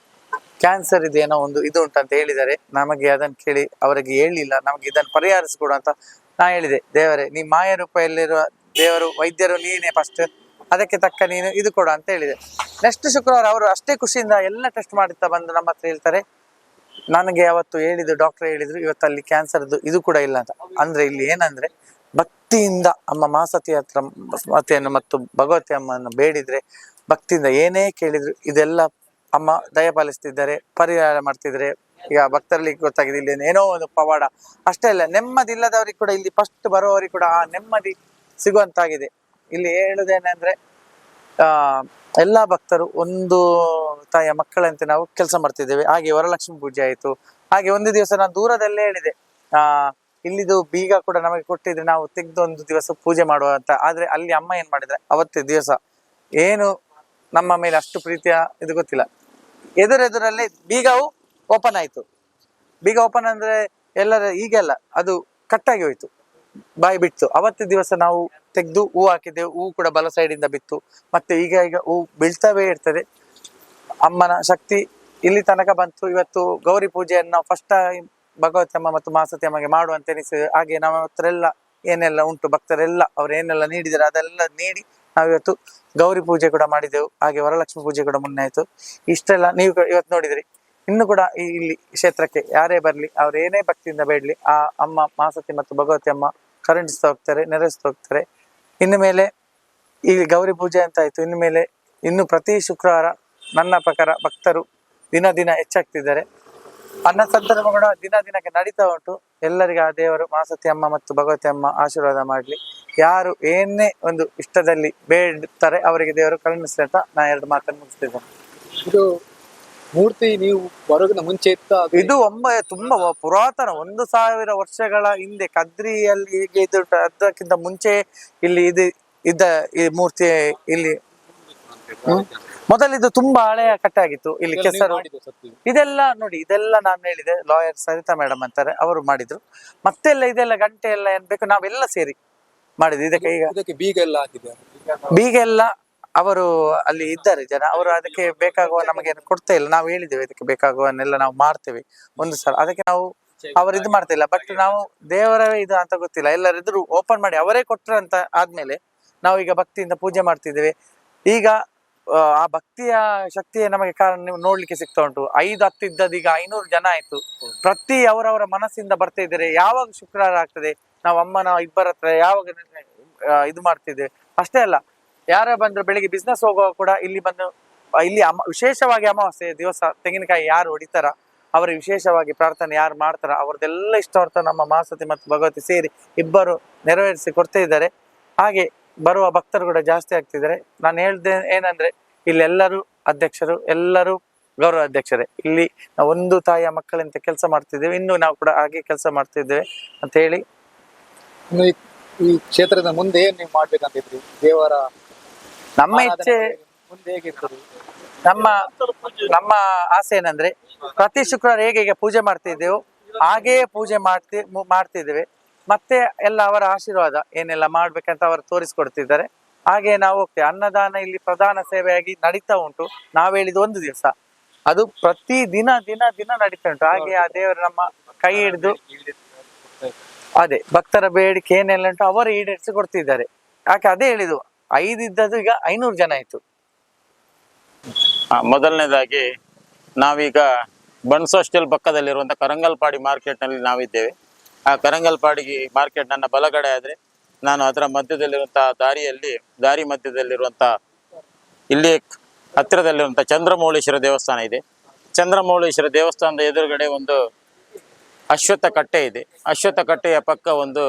ಕ್ಯಾನ್ಸರ್ ಇದೇನೋ ಒಂದು ಇದು ಉಂಟಂತ ಹೇಳಿದ್ದಾರೆ. ನಮಗೆ ಅದನ್ನು ಕೇಳಿ ಅವರಿಗೆ ಹೇಳಿಲ್ಲ. ನಮಗೆ ಇದನ್ನು ಪರಿಹರಿಸಿಕೊಡು ಅಂತ ನಾ ಹೇಳಿದೆ, ದೇವರೇ ನೀ ಮಾಯ ರೂಪದಲ್ಲಿರುವ ದೇವರು, ವೈದ್ಯರು ನೀನೇ ಫಸ್ಟ್ ಅದಕ್ಕೆ ತಕ್ಕ ನೀನು ಇದು ಕೊಡು ಅಂತ ಹೇಳಿದೆ. ನೆಕ್ಸ್ಟ್ ಶುಕ್ರವಾರ ಅವರು ಅಷ್ಟೇ ಖುಷಿಯಿಂದ ಎಲ್ಲ ಟೆಸ್ಟ್ ಮಾಡುತ್ತಾ ಬಂದು ನಮ್ಮ ಹತ್ರ ಹೇಳ್ತಾರೆ, ನನಗೆ ಅವತ್ತು ಹೇಳಿದ್ರು ಡಾಕ್ಟರ್ ಹೇಳಿದ್ರು, ಇವತ್ತು ಅಲ್ಲಿ ಕ್ಯಾನ್ಸರ್ದು ಇದು ಕೂಡ ಇಲ್ಲ ಅಂತ. ಅಂದ್ರೆ ಇಲ್ಲಿ ಏನಂದ್ರೆ, ಭಕ್ತಿಯಿಂದ ಅಮ್ಮ ಮಾಸತಿ ಹತ್ರ ಮಾತೆಯನ್ನು ಮತ್ತು ಭಗವತಿ ಅಮ್ಮನ್ನು ಬೇಡಿದ್ರೆ, ಭಕ್ತಿಯಿಂದ ಏನೇ ಕೇಳಿದ್ರು ಇದೆಲ್ಲ ಅಮ್ಮ ದಯಪಾಲಿಸ್ತಿದ್ದಾರೆ, ಪರಿಹಾರ ಮಾಡ್ತಿದ್ದಾರೆ ಈಗ ಭಕ್ತರಲ್ಲಿ ಗೊತ್ತಾಗಿದೆ, ಇಲ್ಲಿ ಏನೋ ಒಂದು ಪವಾಡ. ಅಷ್ಟೇ ಅಲ್ಲ ನೆಮ್ಮದಿ ಇಲ್ಲದವ್ರಿಗೆ ಕೂಡ ಇಲ್ಲಿ ಫಸ್ಟ್ ಬರೋವರಿಗೆ ಕೂಡ ಆ ನೆಮ್ಮದಿ ಸಿಗುವಂತಾಗಿದೆ. ಇಲ್ಲಿ ಹೇಳುದೇನೆಂದ್ರೆ ಆ, ಎಲ್ಲಾ ಭಕ್ತರು ಒಂದು ತಾಯಿಯ ಮಕ್ಕಳಂತೆ ನಾವು ಕೆಲಸ ಮಾಡ್ತಿದ್ದೇವೆ. ಹಾಗೆ ವರಲಕ್ಷ್ಮಿ ಪೂಜೆ ಆಯ್ತು. ಹಾಗೆ ಒಂದು ದಿವಸ ನಾನು ದೂರದಲ್ಲೇ ಹೇಳಿದೆ. ಆ, ಇಲ್ಲಿದು ಬೀಗ ಕೂಡ ನಮಗೆ ಕೊಟ್ಟಿದ್ರೆ ನಾವು ತೆಗೆದು ಒಂದು ದಿವಸ ಪೂಜೆ ಮಾಡುವ ಅಂತ. ಆದ್ರೆ ಅಲ್ಲಿ ಅಮ್ಮ ಏನ್ ಮಾಡಿದ್ರೆ, ಅವತ್ತೇ ದಿವಸ ಏನು ನಮ್ಮ ಮೇಲೆ ಅಷ್ಟು ಪ್ರೀತಿಯ ಇದು ಗೊತ್ತಿಲ್ಲ. ಎದುರೆದುರಲ್ಲೇ ಬೀಗವು ಓಪನ್ ಆಯ್ತು. ಬೀಗ ಓಪನ್ ಅಂದ್ರೆ ಎಲ್ಲರ, ಈಗೆಲ್ಲ ಅದು ಕಟ್ಟಾಗಿ ಹೋಯ್ತು. ಬಾಯಿ ಬಿಟ್ಟು ಅವತ್ತು ದಿವಸ ನಾವು ತೆಗೆದು ಹೂ ಹಾಕಿದ್ದೆವು. ಹೂ ಕೂಡ ಬಲ ಸೈಡ್ ಇಂದ ಬಿತ್ತು. ಮತ್ತೆ ಈಗ ಈಗ ಹೂ ಬೀಳ್ತವೇ ಇರ್ತದೆ. ಅಮ್ಮನ ಶಕ್ತಿ ಇಲ್ಲಿ ತನಕ ಬಂತು. ಇವತ್ತು ಗೌರಿ ಪೂಜೆಯನ್ನು ಫಸ್ಟ್ ಟೈಮ್ ಭಗವತಮ್ಮ ಮತ್ತು ಮಾಸತಿಯಮ್ಮಗೆ ಮಾಡುವಂತ ಎನಿಸಿದೆ. ಹಾಗೆ ನಮ್ಮ ಹತ್ರ ಎಲ್ಲ ಏನೆಲ್ಲ ಉಂಟು, ಭಕ್ತರೆಲ್ಲ ಅವ್ರು ಏನೆಲ್ಲ ನೀಡಿದರೆ ಅದೆಲ್ಲ ನೀಡಿ ನಾವು ಇವತ್ತು ಗೌರಿ ಪೂಜೆ ಕೂಡ ಮಾಡಿದೆವು ಹಾಗೆ ವರಲಕ್ಷ್ಮಿ ಪೂಜೆ ಕೂಡ ಮುನ್ನೆ ಆಯ್ತು ಇಷ್ಟೆಲ್ಲ ನೀವು ಇವತ್ತು ನೋಡಿದ್ರಿ. ಇನ್ನು ಕೂಡ ಇಲ್ಲಿ ಕ್ಷೇತ್ರಕ್ಕೆ ಯಾರೇ ಬರಲಿ, ಅವ್ರು ಏನೇ ಭಕ್ತಿಯಿಂದ ಬೇಡಲಿ, ಆ ಅಮ್ಮ ಮಾಸತಿ ಮತ್ತು ಭಗವತಿ ಅಮ್ಮ ಕರುಣಿಸ್ತಾ ಹೋಗ್ತಾರೆ, ನೆರವೇರಿಸ್ತಾ ಹೋಗ್ತಾರೆ. ಇನ್ನು ಮೇಲೆ ಈ ಗೌರಿ ಪೂಜೆ ಅಂತ ಆಯ್ತು. ಇನ್ನು ಮೇಲೆ ಇನ್ನು ಪ್ರತಿ ಶುಕ್ರವಾರ ನನ್ನ ಪ್ರಕಾರ ಭಕ್ತರು ದಿನ ದಿನ ಹೆಚ್ಚಾಗ್ತಿದ್ದಾರೆ. ಅನ್ನ ಸಂದರ್ಭ ಕೂಡ ದಿನ ದಿನಕ್ಕೆ ನಡೀತಾ ಉಂಟು. ಎಲ್ಲರಿಗೆ ಆ ದೇವರು ಮಾಸತಿ ಅಮ್ಮ ಮತ್ತು ಭಗವತಿ ಅಮ್ಮ ಆಶೀರ್ವಾದ ಮಾಡ್ಲಿ. ಯಾರು ಏನೇ ಒಂದು ಇಷ್ಟದಲ್ಲಿ ಬೇಡ್ತಾರೆ, ಅವರಿಗೆ ದೇವರು ಕರುಣಿಸ್ಲಿ ಅಂತ ನಾ ಎರಡು ಮಾತನ್ನು ಮುಗಿಸ್ತಿದ್ದೇನೆ. ಇದು ಮೂರ್ತಿ ನೀವು ಬರೋದನ್ನ ಮುಂಚೆ ಇತ್ತ ಇದು ಒಮ್ಮೆ ತುಂಬಾ ಪುರಾತನ ಒಂದು ಸಾವಿರ ವರ್ಷಗಳ ಹಿಂದೆ ಕದ್ರಿಯಲ್ಲಿ ಹೀಗೆ ಇದು ಅದಕ್ಕಿಂತ ಮುಂಚೆ ಇಲ್ಲಿ ಇದು ಇದ್ದ ಈ ಮೂರ್ತಿ ಇಲ್ಲಿ. ಮೊದಲಿದ್ದು ತುಂಬಾ ಹಳೆಯ ಕಟ್ಟಾಗಿತ್ತು. ಇಲ್ಲಿ ಕೆಸರು. ಇದೆಲ್ಲ ನೋಡಿ ಇದೆಲ್ಲ ನಾನು ಹೇಳಿದೆ. ಲಾಯರ್ ಸರಿತಾ ಮೇಡಮ್ ಅಂತಾರೆ. ಅವರು ಮಾಡಿದ್ರು. ಮತ್ತೆಲ್ಲ ಇದೆಲ್ಲ ಗಂಟೆ ಎಲ್ಲ ಏನ್ ಬೇಕು ನಾವೆಲ್ಲ ಸೇರಿ ಮಾಡಿದ್ವಿ ಇದಕ್ಕೆ ಈಗ ಬೀಗ ಎಲ್ಲ ಹಾಕಿದೆ ಬೀಗ ಎಲ್ಲ ಅವರು ಅಲ್ಲಿ ಇದ್ದಾರೆ ಜನ. ಅವರು ಅದಕ್ಕೆ ಬೇಕಾಗುವ ನಮಗೆ ಕೊಡ್ತಾ ಇಲ್ಲ. ನಾವು ಹೇಳಿದ್ದೇವೆ ಇದಕ್ಕೆ ಬೇಕಾಗುವನ್ನೆಲ್ಲ ನಾವು ಮಾಡ್ತೇವೆ ಒಂದು ಸಲ. ಅದಕ್ಕೆ ನಾವು ಅವರು ಇದು ಮಾಡ್ತಿಲ್ಲ ಬಟ್ ನಾವು ದೇವರವೇ ಇದು ಅಂತ ಗೊತ್ತಿಲ್ಲ. ಎಲ್ಲರಿದ್ರು ಓಪನ್ ಮಾಡಿ ಅವರೇ ಕೊಟ್ಟರು ಅಂತ ಆದ್ಮೇಲೆ ನಾವು ಈಗ ಭಕ್ತಿಯಿಂದ ಪೂಜೆ ಮಾಡ್ತಿದ್ದೇವೆ. ಈಗ ಆ, ಭಕ್ತಿಯ ಶಕ್ತಿಯೇ ನಮಗೆ ಕಾರಣ ನೋಡ್ಲಿಕ್ಕೆ ಸಿಗ್ತಾ ಉಂಟು. ಐದು ಹತ್ತು ಈಗ ಐನೂರು ಜನ ಆಯ್ತು. ಪ್ರತಿ ಅವರವರ ಮನಸ್ಸಿಂದ ಬರ್ತಾ ಇದ್ದಾರೆ. ಯಾವಾಗ ಶುಕ್ರವಾರ ಆಗ್ತದೆ? ನಾವು ಅಮ್ಮನ ಇಬ್ಬರ ಹತ್ರ ಯಾವಾಗ ಇದು ಮಾಡ್ತಿದ್ದೇವೆ? ಅಷ್ಟೇ ಅಲ್ಲ. ಯಾರೇ ಬಂದ್ರು ಬೆಳಿಗ್ಗೆ ಬಿಸ್ನೆಸ್ ಹೋಗುವಾಗ ಕೂಡ ಇಲ್ಲಿ ಬಂದು ಇಲ್ಲಿ ಅಮ, ವಿಶೇಷವಾಗಿ ಅಮಾವಾಸ್ಯೆ ದಿವಸ ತೆಂಗಿನಕಾಯಿ ಯಾರು ಹೊಡಿತಾರ, ಅವರು ವಿಶೇಷವಾಗಿ ಪ್ರಾರ್ಥನೆ ಯಾರು ಮಾಡ್ತಾರ, ಅವ್ರದ್ದೆಲ್ಲ ಇಷ್ಟಾರ್ಥ ನಮ್ಮ ಮಾಸತಿ ಮತ್ತು ಭಗವತಿ ಸೇರಿ ಇಬ್ಬರು ನೆರವೇರಿಸಿ ಕೊಡ್ತಾ ಇದ್ದಾರೆ. ಹಾಗೆ ಬರುವ ಭಕ್ತರು ಕೂಡ ಜಾಸ್ತಿ ಆಗ್ತಿದ್ದಾರೆ. ನಾನು ಹೇಳ್ದೆ ಏನಂದ್ರೆ, ಇಲ್ಲಿ ಎಲ್ಲರೂ ಅಧ್ಯಕ್ಷರು, ಎಲ್ಲರೂ ಗೌರವ ಅಧ್ಯಕ್ಷರೇ. ಇಲ್ಲಿ ನಾವು ಒಂದು ತಾಯಿಯ ಮಕ್ಕಳಂತೆ ಕೆಲಸ ಮಾಡ್ತಿದ್ದೇವೆ, ಇನ್ನು ನಾವು ಕೂಡ ಹಾಗೆ ಕೆಲಸ ಮಾಡ್ತಿದ್ದೇವೆ ಅಂತ ಹೇಳಿ. ಈ- ಈ ಕ್ಷೇತ್ರದ ಮುಂದೆ ಏನ್ ನೀವು ಮಾಡ್ಬೇಕಂತಿದ್ರಿ ದೇವರ ನಮ್ಮ ಇಚ್ಛೆ ನಮ್ಮ ನಮ್ಮ ಆಸೆ ಏನಂದ್ರೆ ಪ್ರತಿ ಶುಕ್ರವಾರ ಹೇಗೆ ಈಗ ಪೂಜೆ ಮಾಡ್ತಿದ್ದೇವೋ ಹಾಗೆಯೇ ಪೂಜೆ ಮಾಡ್ತಿ ಮಾಡ್ತಿದ್ದೇವೆ. ಮತ್ತೆ ಎಲ್ಲ ಅವರ ಆಶೀರ್ವಾದ ಏನೆಲ್ಲ ಮಾಡ್ಬೇಕಂತ ಅವರು ತೋರಿಸ್ಕೊಡ್ತಿದ್ದಾರೆ. ಹಾಗೆ ನಾವು ಹೋಗ್ತೇವೆ. ಅನ್ನದಾನ ಇಲ್ಲಿ ಪ್ರಧಾನ ಸೇವೆಯಾಗಿ ನಡೀತಾ ಉಂಟು. ನಾವು ಹೇಳಿದ ಒಂದು ದಿವಸ. ಅದು ಪ್ರತಿ ದಿನ ದಿನ ದಿನ ನಡೀತಾ ಉಂಟು. ಹಾಗೆ ಆ ದೇವರು ನಮ್ಮ ಕೈ ಹಿಡಿದು ಅದೇ ಭಕ್ತರ ಬೇಡಿಕೆ ಏನೆಲ್ಲ ಉಂಟು ಅವರು ಈಡೇರಿಸಿ ಕೊಡ್ತಿದ್ದಾರೆ ಯಾಕೆ ಅದೇ ಹೇಳಿದ್ದು ಐದು ಇದ್ದದ್ದು ಈಗ ಐನೂರು ಜನ ಆಯ್ತು. ಮೊದಲನೇದಾಗಿ ನಾವೀಗ ಬನ್ಸ್ ಹಾಸ್ಟೆಲ್ ಪಕ್ಕದಲ್ಲಿರುವಂಥ ಕರಂಗಲ್ಪಾಡಿ ಮಾರ್ಕೆಟ್ನಲ್ಲಿ ನಾವಿದ್ದೇವೆ. ಆ ಕರಂಗಲ್ಪಾಡಿ ಮಾರ್ಕೆಟ್ ನನ್ನ ಬಲಗಡೆ ಆದರೆ ನಾನು ಅದರ ಮಧ್ಯದಲ್ಲಿರುವಂತಹ ದಾರಿಯಲ್ಲಿ, ದಾರಿ ಮಧ್ಯದಲ್ಲಿರುವಂಥ ಇಲ್ಲಿ ಹತ್ತಿರದಲ್ಲಿರುವಂಥ ಚಂದ್ರಮೌಳೇಶ್ವರ ದೇವಸ್ಥಾನ ಇದೆ. ಚಂದ್ರಮೌಳೇಶ್ವರ ದೇವಸ್ಥಾನದ ಎದುರುಗಡೆ ಒಂದು ಅಶ್ವತ್ಥ ಕಟ್ಟೆ ಇದೆ. ಅಶ್ವತ್ಥ ಕಟ್ಟೆಯ ಪಕ್ಕ ಒಂದು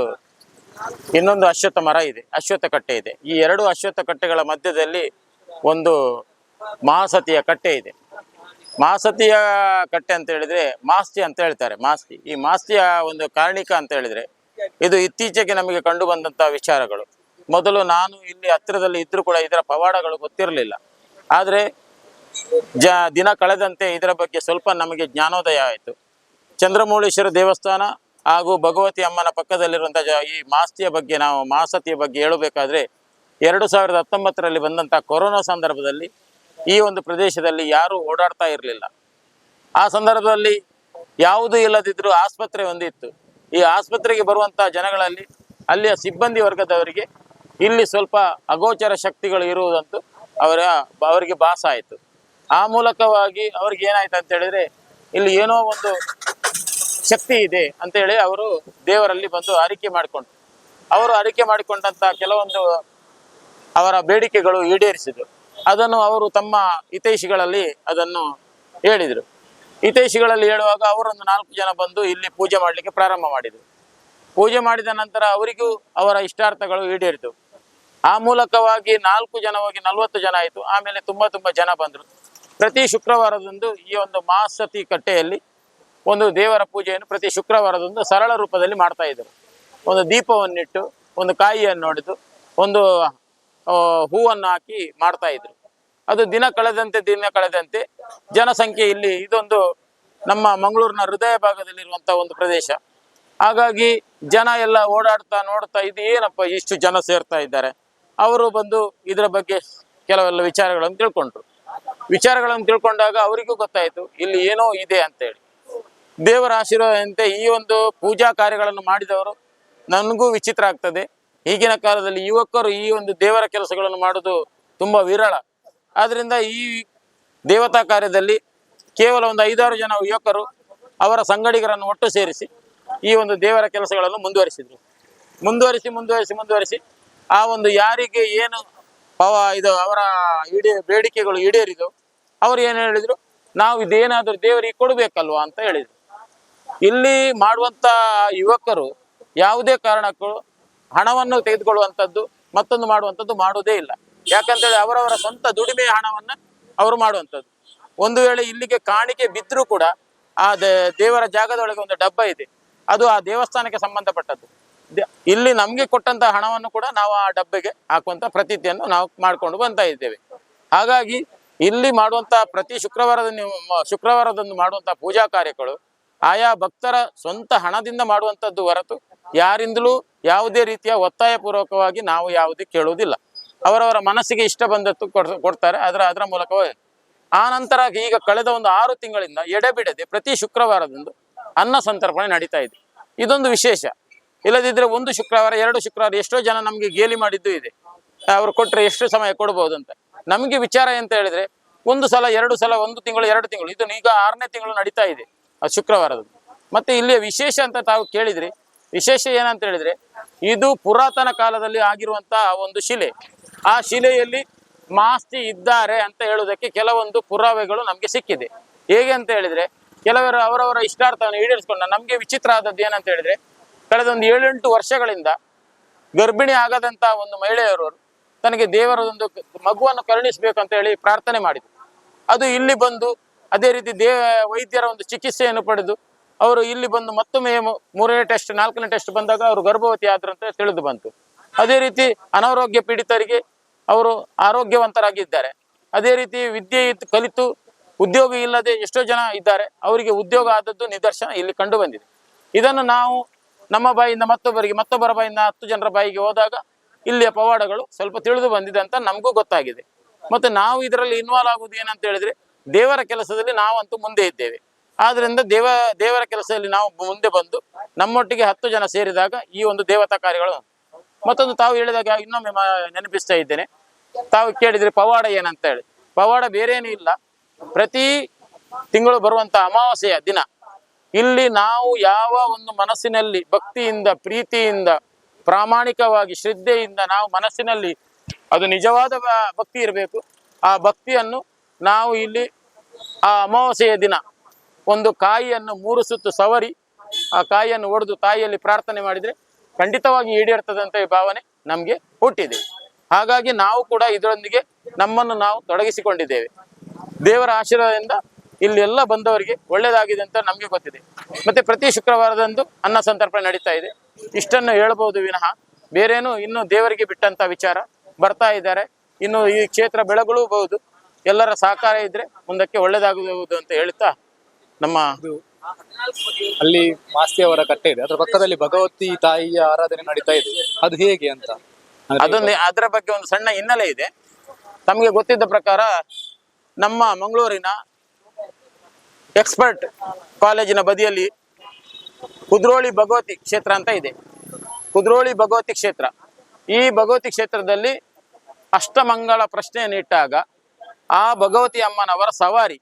ಇನ್ನೊಂದು ಅಶ್ವತ್ಥ ಮರ ಇದೆ, ಅಶ್ವತ್ಥ ಕಟ್ಟೆ ಇದೆ. ಈ ಎರಡು ಅಶ್ವತ್ಥ ಕಟ್ಟೆಗಳ ಮಧ್ಯದಲ್ಲಿ ಒಂದು ಮಹಾಸತಿಯ ಕಟ್ಟೆ ಇದೆ. ಮಾಸತಿಯ ಕಟ್ಟೆ ಅಂತ ಹೇಳಿದ್ರೆ ಮಾಸ್ತಿ ಅಂತ ಹೇಳ್ತಾರೆ, ಮಾಸ್ತಿ. ಈ ಮಾಸ್ತಿಯ ಒಂದು ಕಾರಣಿಕ ಅಂತ ಹೇಳಿದ್ರೆ ಇದು ಇತ್ತೀಚೆಗೆ ನಮಗೆ ಕಂಡು ಬಂದಂತಹ ವಿಚಾರಗಳು. ಮೊದಲು ನಾನು ಇಲ್ಲಿ ಹತ್ತಿರದಲ್ಲಿ ಇದ್ರೂ ಕೂಡ ಇದರ ಪವಾಡಗಳು ಗೊತ್ತಿರಲಿಲ್ಲ. ಆದರೆ ಜ, ದಿನ ಕಳೆದಂತೆ ಇದರ ಬಗ್ಗೆ ಸ್ವಲ್ಪ ನಮಗೆ ಜ್ಞಾನೋದಯ ಆಯಿತು. ಚಂದ್ರಮೌಳೇಶ್ವರ ದೇವಸ್ಥಾನ ಹಾಗೂ ಭಗವತಿ ಅಮ್ಮನ ಪಕ್ಕದಲ್ಲಿರುವಂಥ ಈ ಮಾಸ್ತಿಯ ಬಗ್ಗೆ ನಾವು ಮಾಸತಿಯ ಬಗ್ಗೆ ಹೇಳಬೇಕಾದ್ರೆ ಎರಡು ಸಾವಿರದ ಹತ್ತೊಂಬತ್ತರಲ್ಲಿ ಬಂದಂಥ ಕೊರೋನಾ ಸಂದರ್ಭದಲ್ಲಿ ಈ ಒಂದು ಪ್ರದೇಶದಲ್ಲಿ ಯಾರೂ ಓಡಾಡ್ತಾ ಇರಲಿಲ್ಲ. ಆ ಸಂದರ್ಭದಲ್ಲಿ ಯಾವುದೂ ಇಲ್ಲದಿದ್ದರೂ ಆಸ್ಪತ್ರೆ ಒಂದಿತ್ತು ಈ ಆಸ್ಪತ್ರೆಗೆ ಬರುವಂಥ ಜನಗಳಲ್ಲಿ ಅಲ್ಲಿಯ ಸಿಬ್ಬಂದಿ ವರ್ಗದವರಿಗೆ ಇಲ್ಲಿ ಸ್ವಲ್ಪ ಅಗೋಚರ ಶಕ್ತಿಗಳು ಇರುವುದಂತೂ ಅವರ ಅವರಿಗೆ ಭಾಸ ಆಯಿತು. ಆ ಮೂಲಕವಾಗಿ ಅವ್ರಿಗೆ ಏನಾಯ್ತು ಅಂತ ಹೇಳಿದ್ರೆ ಇಲ್ಲಿ ಏನೋ ಒಂದು ಶಕ್ತಿ ಇದೆ ಅಂತ ಹೇಳಿ ಅವರು ದೇವರಲ್ಲಿ ಬಂದು ಅರಿಕೆ ಮಾಡಿಕೊಂಡ್ರು. ಅವರು ಅರಿಕೆ ಮಾಡಿಕೊಂಡಂತ ಕೆಲವೊಂದು ಅವರ ಬೇಡಿಕೆಗಳು ಈಡೇರಿಸಿದರು. ಅದನ್ನು ಅವರು ತಮ್ಮ ಹಿತೈಷಿಗಳಲ್ಲಿ ಅದನ್ನು ಹೇಳಿದರು. ಹಿತೈಷಿಗಳಲ್ಲಿ ಹೇಳುವಾಗ ಅವರೊಂದು ನಾಲ್ಕು ಜನ ಬಂದು ಇಲ್ಲಿ ಪೂಜೆ ಮಾಡಲಿಕ್ಕೆ ಪ್ರಾರಂಭ ಮಾಡಿದರು. ಪೂಜೆ ಮಾಡಿದ ನಂತರ ಅವರಿಗೂ ಅವರ ಇಷ್ಟಾರ್ಥಗಳು ಈಡೇರಿತು ಆ ಮೂಲಕವಾಗಿ ನಾಲ್ಕು ಜನ ಹೋಗಿ ನಲ್ವತ್ತು ಜನ ಆಯಿತು. ಆಮೇಲೆ ತುಂಬ ತುಂಬ ಜನ ಬಂದರು. ಪ್ರತಿ ಶುಕ್ರವಾರದಂದು ಈ ಒಂದು ಮಾಸತಿ ಕಟ್ಟೆಯಲ್ಲಿ ಒಂದು ದೇವರ ಪೂಜೆಯನ್ನು ಪ್ರತಿ ಶುಕ್ರವಾರದಂದು ಸರಳ ರೂಪದಲ್ಲಿ ಮಾಡ್ತಾ ಇದ್ದರು. ಒಂದು ದೀಪವನ್ನಿಟ್ಟು, ಒಂದು ಕಾಯಿಯನ್ನು ನೋಡಿದು ಒಂದು ಹೂವನ್ನು ಹಾಕಿ ಮಾಡ್ತಾ ಇದ್ರು. ಅದು ದಿನ ಕಳೆದಂತೆ ದಿನ ಕಳೆದಂತೆ ಜನಸಂಖ್ಯೆ ಇಲ್ಲಿ ಇದೊಂದು ನಮ್ಮ ಮಂಗಳೂರಿನ ಹೃದಯ ಭಾಗದಲ್ಲಿರುವಂಥ ಒಂದು ಪ್ರದೇಶ. ಹಾಗಾಗಿ ಜನ ಎಲ್ಲ ಓಡಾಡ್ತಾ ನೋಡ್ತಾ ಇದು ಏನಪ್ಪ ಇಷ್ಟು ಜನ ಸೇರ್ತಾ ಇದ್ದಾರೆ? ಅವರು ಬಂದು ಇದರ ಬಗ್ಗೆ ಕೆಲವೆಲ್ಲ ವಿಚಾರಗಳನ್ನು ತಿಳ್ಕೊಂಡ್ರು. ವಿಚಾರಗಳನ್ನು ತಿಳ್ಕೊಂಡಾಗ ಅವರಿಗೂ ಗೊತ್ತಾಯಿತು, ಇಲ್ಲಿ ಏನೋ ಇದೆ ಅಂತೇಳಿ. ದೇವರ ಆಶೀರ್ವಾದದಂತೆ ಈ ಒಂದು ಪೂಜಾ ಕಾರ್ಯಗಳನ್ನು ಮಾಡಿದವರು ನನಗೂ ವಿಚಿತ್ರ ಆಗ್ತದೆ. ಈಗಿನ ಕಾಲದಲ್ಲಿ ಯುವಕರು ಈ ಒಂದು ದೇವರ ಕೆಲಸಗಳನ್ನು ಮಾಡೋದು ತುಂಬಾ ವಿರಳ. ಆದ್ದರಿಂದ ಈ ದೇವತಾ ಕಾರ್ಯದಲ್ಲಿ ಕೇವಲ ಒಂದು ಐದಾರು ಜನ ಯುವಕರು ಅವರ ಸಂಗಡಿಗರನ್ನು ಒಟ್ಟು ಸೇರಿಸಿ ಈ ಒಂದು ದೇವರ ಕೆಲಸಗಳನ್ನು ಮುಂದುವರಿಸಿದರು. ಮುಂದುವರಿಸಿ ಮುಂದುವರಿಸಿ ಮುಂದುವರಿಸಿ ಆ ಒಂದು ಯಾರಿಗೆ ಏನು ಪವ ಇದು ಅವರ ಈಡೇ ಬೇಡಿಕೆಗಳು ಈಡೇರಿದವು, ಅವ್ರು ಏನು ಹೇಳಿದರು? ನಾವು ಇದೇನಾದರೂ ದೇವರಿಗೆ ಕೊಡಬೇಕಲ್ವಾ ಅಂತ ಹೇಳಿದ್ರು. ಇಲ್ಲಿ ಮಾಡುವಂತ ಯುವಕರು ಯಾವುದೇ ಕಾರಣಕ್ಕೂ ಹಣವನ್ನು ತೆಗೆದುಕೊಳ್ಳುವಂಥದ್ದು, ಮತ್ತೊಂದು ಮಾಡುವಂಥದ್ದು ಮಾಡುವುದೇ ಇಲ್ಲ. ಯಾಕಂತೇಳಿ ಅವರವರ ಸ್ವಂತ ದುಡಿಮೆ ಹಣವನ್ನ ಅವರು ಮಾಡುವಂಥದ್ದು. ಒಂದು ವೇಳೆ ಇಲ್ಲಿಗೆ ಕಾಣಿಕೆ ಬಿದ್ದರೂ ಕೂಡ ಆ ದೇವರ ಜಾಗದೊಳಗೆ ಒಂದು ಡಬ್ಬ ಇದೆ, ಅದು ಆ ದೇವಸ್ಥಾನಕ್ಕೆ ಸಂಬಂಧಪಟ್ಟದ್ದು. ಇಲ್ಲಿ ನಮಗೆ ಕೊಟ್ಟಂತ ಹಣವನ್ನು ಕೂಡ ನಾವು ಆ ಡಬ್ಬೆಗೆ ಹಾಕುವಂತ ಪ್ರತೀತಿಯನ್ನು ನಾವು ಮಾಡ್ಕೊಂಡು ಬಂತಾ ಇದ್ದೇವೆ. ಹಾಗಾಗಿ ಇಲ್ಲಿ ಮಾಡುವಂತ ಪ್ರತಿ ಶುಕ್ರವಾರದ ಶುಕ್ರವಾರದಂದು ಮಾಡುವಂತ ಪೂಜಾ ಕಾರ್ಯಗಳು ಆಯಾ ಭಕ್ತರ ಸ್ವಂತ ಹಣದಿಂದ ಮಾಡುವಂತದ್ದು ಹೊರತು ಯಾರಿಂದಲೂ ಯಾವುದೇ ರೀತಿಯ ಒತ್ತಾಯ ಪೂರ್ವಕವಾಗಿ ನಾವು ಯಾವುದೇ ಕೇಳುವುದಿಲ್ಲ. ಅವರವರ ಮನಸ್ಸಿಗೆ ಇಷ್ಟ ಬಂದದ್ದು ಕೊಡ್- ಕೊಡ್ತಾರೆ. ಅದರ ಅದರ ಮೂಲಕವೇ ಆ ನಂತರ ಈಗ ಕಳೆದ ಒಂದು ಆರು ತಿಂಗಳಿಂದ ಎಡೆಬಿಡದೆ ಪ್ರತಿ ಶುಕ್ರವಾರದಂದು ಅನ್ನ ಸಂತರ್ಪಣೆ ನಡೀತಾ ಇದೆ. ಇದೊಂದು ವಿಶೇಷ. ಇಲ್ಲದಿದ್ರೆ ಒಂದು ಶುಕ್ರವಾರ, ಎರಡು ಶುಕ್ರವಾರ ಎಷ್ಟೋ ಜನ ನಮಗೆ ಗೇಲಿ ಮಾಡಿದ್ದು ಇದೆ. ಅವರು ಕೊಟ್ಟರೆ ಎಷ್ಟು ಸಮಯ ಕೊಡ್ಬೋದು ಅಂತ ನಮಗೆ ವಿಚಾರ ಅಂತ ಹೇಳಿದ್ರೆ ಒಂದು ಸಲ, ಎರಡು ಸಲ, ಒಂದು ತಿಂಗಳು, ಎರಡು ತಿಂಗಳು ಇದನ್ನು ಈಗ ಆರನೇ ತಿಂಗಳು ನಡೀತಾ ಇದೆ. ಶುಕ್ರವಾರದ ಮತ್ತೆ ಇಲ್ಲಿಯ ವಿಶೇಷ ಅಂತ ತಾವು ಕೇಳಿದ್ರಿ, ವಿಶೇಷ ಏನಂತ ಹೇಳಿದ್ರೆ, ಇದು ಪುರಾತನ ಕಾಲದಲ್ಲಿ ಆಗಿರುವಂತಹ ಒಂದು ಶಿಲೆ. ಆ ಶಿಲೆಯಲ್ಲಿ ಮಾಸ್ತಿ ಇದ್ದಾರೆ ಅಂತ ಹೇಳುವುದಕ್ಕೆ ಕೆಲವೊಂದು ಪುರಾವೆಗಳು ನಮಗೆ ಸಿಕ್ಕಿದೆ. ಹೇಗೆ ಅಂತ ಹೇಳಿದ್ರೆ, ಕೆಲವರು ಅವರವರ ಇಷ್ಟಾರ್ಥವನ್ನು ಈಡೇರಿಸಿಕೊಂಡ, ನಮ್ಗೆ ವಿಚಿತ್ರ ಆದದ್ದು ಏನಂತ ಹೇಳಿದ್ರೆ ಕಳೆದ ಒಂದು ಏಳೆಂಟು ವರ್ಷಗಳಿಂದ ಗರ್ಭಿಣಿ ಆಗದಂತ ಒಂದು ಮಹಿಳೆಯವರು ತನಗೆ ದೇವರ ಮಗುವನ್ನು ಕರುಣಿಸಬೇಕು ಅಂತ ಹೇಳಿ ಪ್ರಾರ್ಥನೆ ಮಾಡಿದ್ರು. ಅದು ಇಲ್ಲಿ ಬಂದು ಅದೇ ರೀತಿ ದೇ ವೈದ್ಯರ ಒಂದು ಚಿಕಿತ್ಸೆಯನ್ನು ಪಡೆದು ಅವರು ಇಲ್ಲಿ ಬಂದು ಮತ್ತೊಮ್ಮೆ ಮೂರನೇ ಟೆಸ್ಟ್, ನಾಲ್ಕನೇ ಟೆಸ್ಟ್ ಬಂದಾಗ ಅವರು ಗರ್ಭವತಿ ಆದ್ರಂತ ತಿಳಿದು ಬಂತು. ಅದೇ ರೀತಿ ಅನಾರೋಗ್ಯ ಪೀಡಿತರಿಗೆ ಅವರು ಆರೋಗ್ಯವಂತರಾಗಿದ್ದಾರೆ. ಅದೇ ರೀತಿ ವಿದ್ಯೆ ಕಲಿತು ಉದ್ಯೋಗ ಇಲ್ಲದೆ ಎಷ್ಟೋ ಜನ ಇದ್ದಾರೆ. ಅವರಿಗೆ ಉದ್ಯೋಗ ಆದದ್ದು ನಿದರ್ಶನ ಇಲ್ಲಿ ಕಂಡು ಬಂದಿದೆ. ಇದನ್ನು ನಾವು ನಮ್ಮ ಬಾಯಿಂದ ಮತ್ತೊಬ್ಬರಿಗೆ, ಮತ್ತೊಬ್ಬರ ಬಾಯಿಂದ ಹತ್ತು ಜನರ ಬಾಯಿಗೆ ಹೋದಾಗ ಇಲ್ಲಿಯ ಪವಾಡಗಳು ಸ್ವಲ್ಪ ತಿಳಿದು ಬಂದಿದೆ ಅಂತ ನಮಗೂ ಗೊತ್ತಾಗಿದೆ. ಮತ್ತೆ ನಾವು ಇದರಲ್ಲಿ ಇನ್ವಾಲ್ವ್ ಆಗುವುದು ಏನಂತ ಹೇಳಿದ್ರೆ ದೇವರ ಕೆಲಸದಲ್ಲಿ ನಾವಂತೂ ಮುಂದೆ ಇದ್ದೇವೆ. ಆದ್ರಿಂದ ದೇವ, ದೇವರ ಕೆಲಸದಲ್ಲಿ ನಾವು ಮುಂದೆ ಬಂದು ನಮ್ಮೊಟ್ಟಿಗೆ ಹತ್ತು ಜನ ಸೇರಿದಾಗ ಈ ಒಂದು ದೇವತಾ ಕಾರ್ಯಗಳು ಮತ್ತೊಂದು ತಾವು ಹೇಳಿದಾಗ ಇನ್ನೊಮ್ಮೆ ನೆನಪಿಸ್ತಾ ಇದ್ದೇನೆ. ತಾವು ಕೇಳಿದ್ರೆ ಪವಾಡ ಏನಂತ ಹೇಳಿ ಪವಾಡ ಬೇರೇನೂ ಇಲ್ಲ. ಪ್ರತಿ ತಿಂಗಳು ಬರುವಂತ ಅಮಾವಾಸ್ಯೆಯ ದಿನ ಇಲ್ಲಿ ನಾವು ಯಾವ ಒಂದು ಮನಸ್ಸಿನಲ್ಲಿ ಭಕ್ತಿಯಿಂದ, ಪ್ರೀತಿಯಿಂದ, ಪ್ರಾಮಾಣಿಕವಾಗಿ, ಶ್ರದ್ಧೆಯಿಂದ ನಾವು ಮನಸ್ಸಿನಲ್ಲಿ ಅದು ನಿಜವಾದ ಭಕ್ತಿ ಇರಬೇಕು. ಆ ಭಕ್ತಿಯನ್ನು ನಾವು ಇಲ್ಲಿ ಆ ಅಮಾವಾಸ್ಯೆಯ ದಿನ. ಒಂದು ಕಾಯಿಯನ್ನು ಮೂರು ಸುತ್ತು ಸವರಿ, ಆ ಕಾಯಿಯನ್ನು ಒಡೆದು ತಾಯಿಯಲ್ಲಿ ಪ್ರಾರ್ಥನೆ ಮಾಡಿದ್ರೆ ಖಂಡಿತವಾಗಿ ಈಡೇರ್ತದಂತ ಈ ಭಾವನೆ ನಮಗೆ ಹುಟ್ಟಿದೆ. ಹಾಗಾಗಿ ನಾವು ಕೂಡ ಇದರೊಂದಿಗೆ ನಮ್ಮನ್ನು ನಾವು ತೊಡಗಿಸಿಕೊಂಡಿದ್ದೇವೆ. ದೇವರ ಆಶೀರ್ವಾದದಿಂದ ಇಲ್ಲಿ ಎಲ್ಲ ಬಂದವರಿಗೆ ಒಳ್ಳೆಯದಾಗಿದೆ ಅಂತ ನಮಗೆ ಗೊತ್ತಿದೆ. ಮತ್ತೆ ಪ್ರತಿ ಶುಕ್ರವಾರದಂದು ಅನ್ನ ಸಂತರ್ಪಣೆ ನಡೀತಾ ಇದೆ. ಇಷ್ಟನ್ನು ಹೇಳ್ಬೋದು ವಿನಃ, ಬೇರೇನು ಇನ್ನು ದೇವರಿಗೆ ಬಿಟ್ಟಂತ ವಿಚಾರ ಬರ್ತಾ ಇದ್ದಾರೆ. ಇನ್ನು ಈ ಕ್ಷೇತ್ರ ಬೆಳಗೊಳ್ಳಬಹುದು ಎಲ್ಲರ ಸಹಕಾರ ಇದ್ರೆ ಮುಂದಕ್ಕೆ ಒಳ್ಳೇದಾಗುವುದು ಅಂತ ಹೇಳ್ತಾ ನಮ್ಮ ಅಲ್ಲಿ ಮಾಸ್ತಿ ಅವರ ಕಟ್ಟೆ ಇದೆ. ಅದರ ಪಕ್ಕದಲ್ಲಿ ಭಗವತಿ ತಾಯಿಯ ಆರಾಧನೆ ನಡೀತಾ ಇದೆ. ಅದು ಹೇಗೆ ಅಂತ? ಅದೊಂದು ಅದರ ಬಗ್ಗೆ ಒಂದು ಸಣ್ಣ ಹಿನ್ನೆಲೆ ಇದೆ. ತಮಗೆ ಗೊತ್ತಿದ್ದ ಪ್ರಕಾರ ನಮ್ಮ ಮಂಗಳೂರಿನ ಎಕ್ಸ್ಪರ್ಟ್ ಕಾಲೇಜಿನ ಬದಿಯಲ್ಲಿ ಕುದ್ರೋಳಿ ಭಗವತಿ ಕ್ಷೇತ್ರ ಅಂತ ಇದೆ. ಕುದ್ರೋಳಿ ಭಗವತಿ ಕ್ಷೇತ್ರ. ಈ ಭಗವತಿ ಕ್ಷೇತ್ರದಲ್ಲಿ ಅಷ್ಟಮಂಗಳ ಪ್ರಶ್ನೆಯನ್ನು ಇಟ್ಟಾಗ ಆ ಭಗವತಿ ಅಮ್ಮನವರ ಸವಾರಿ,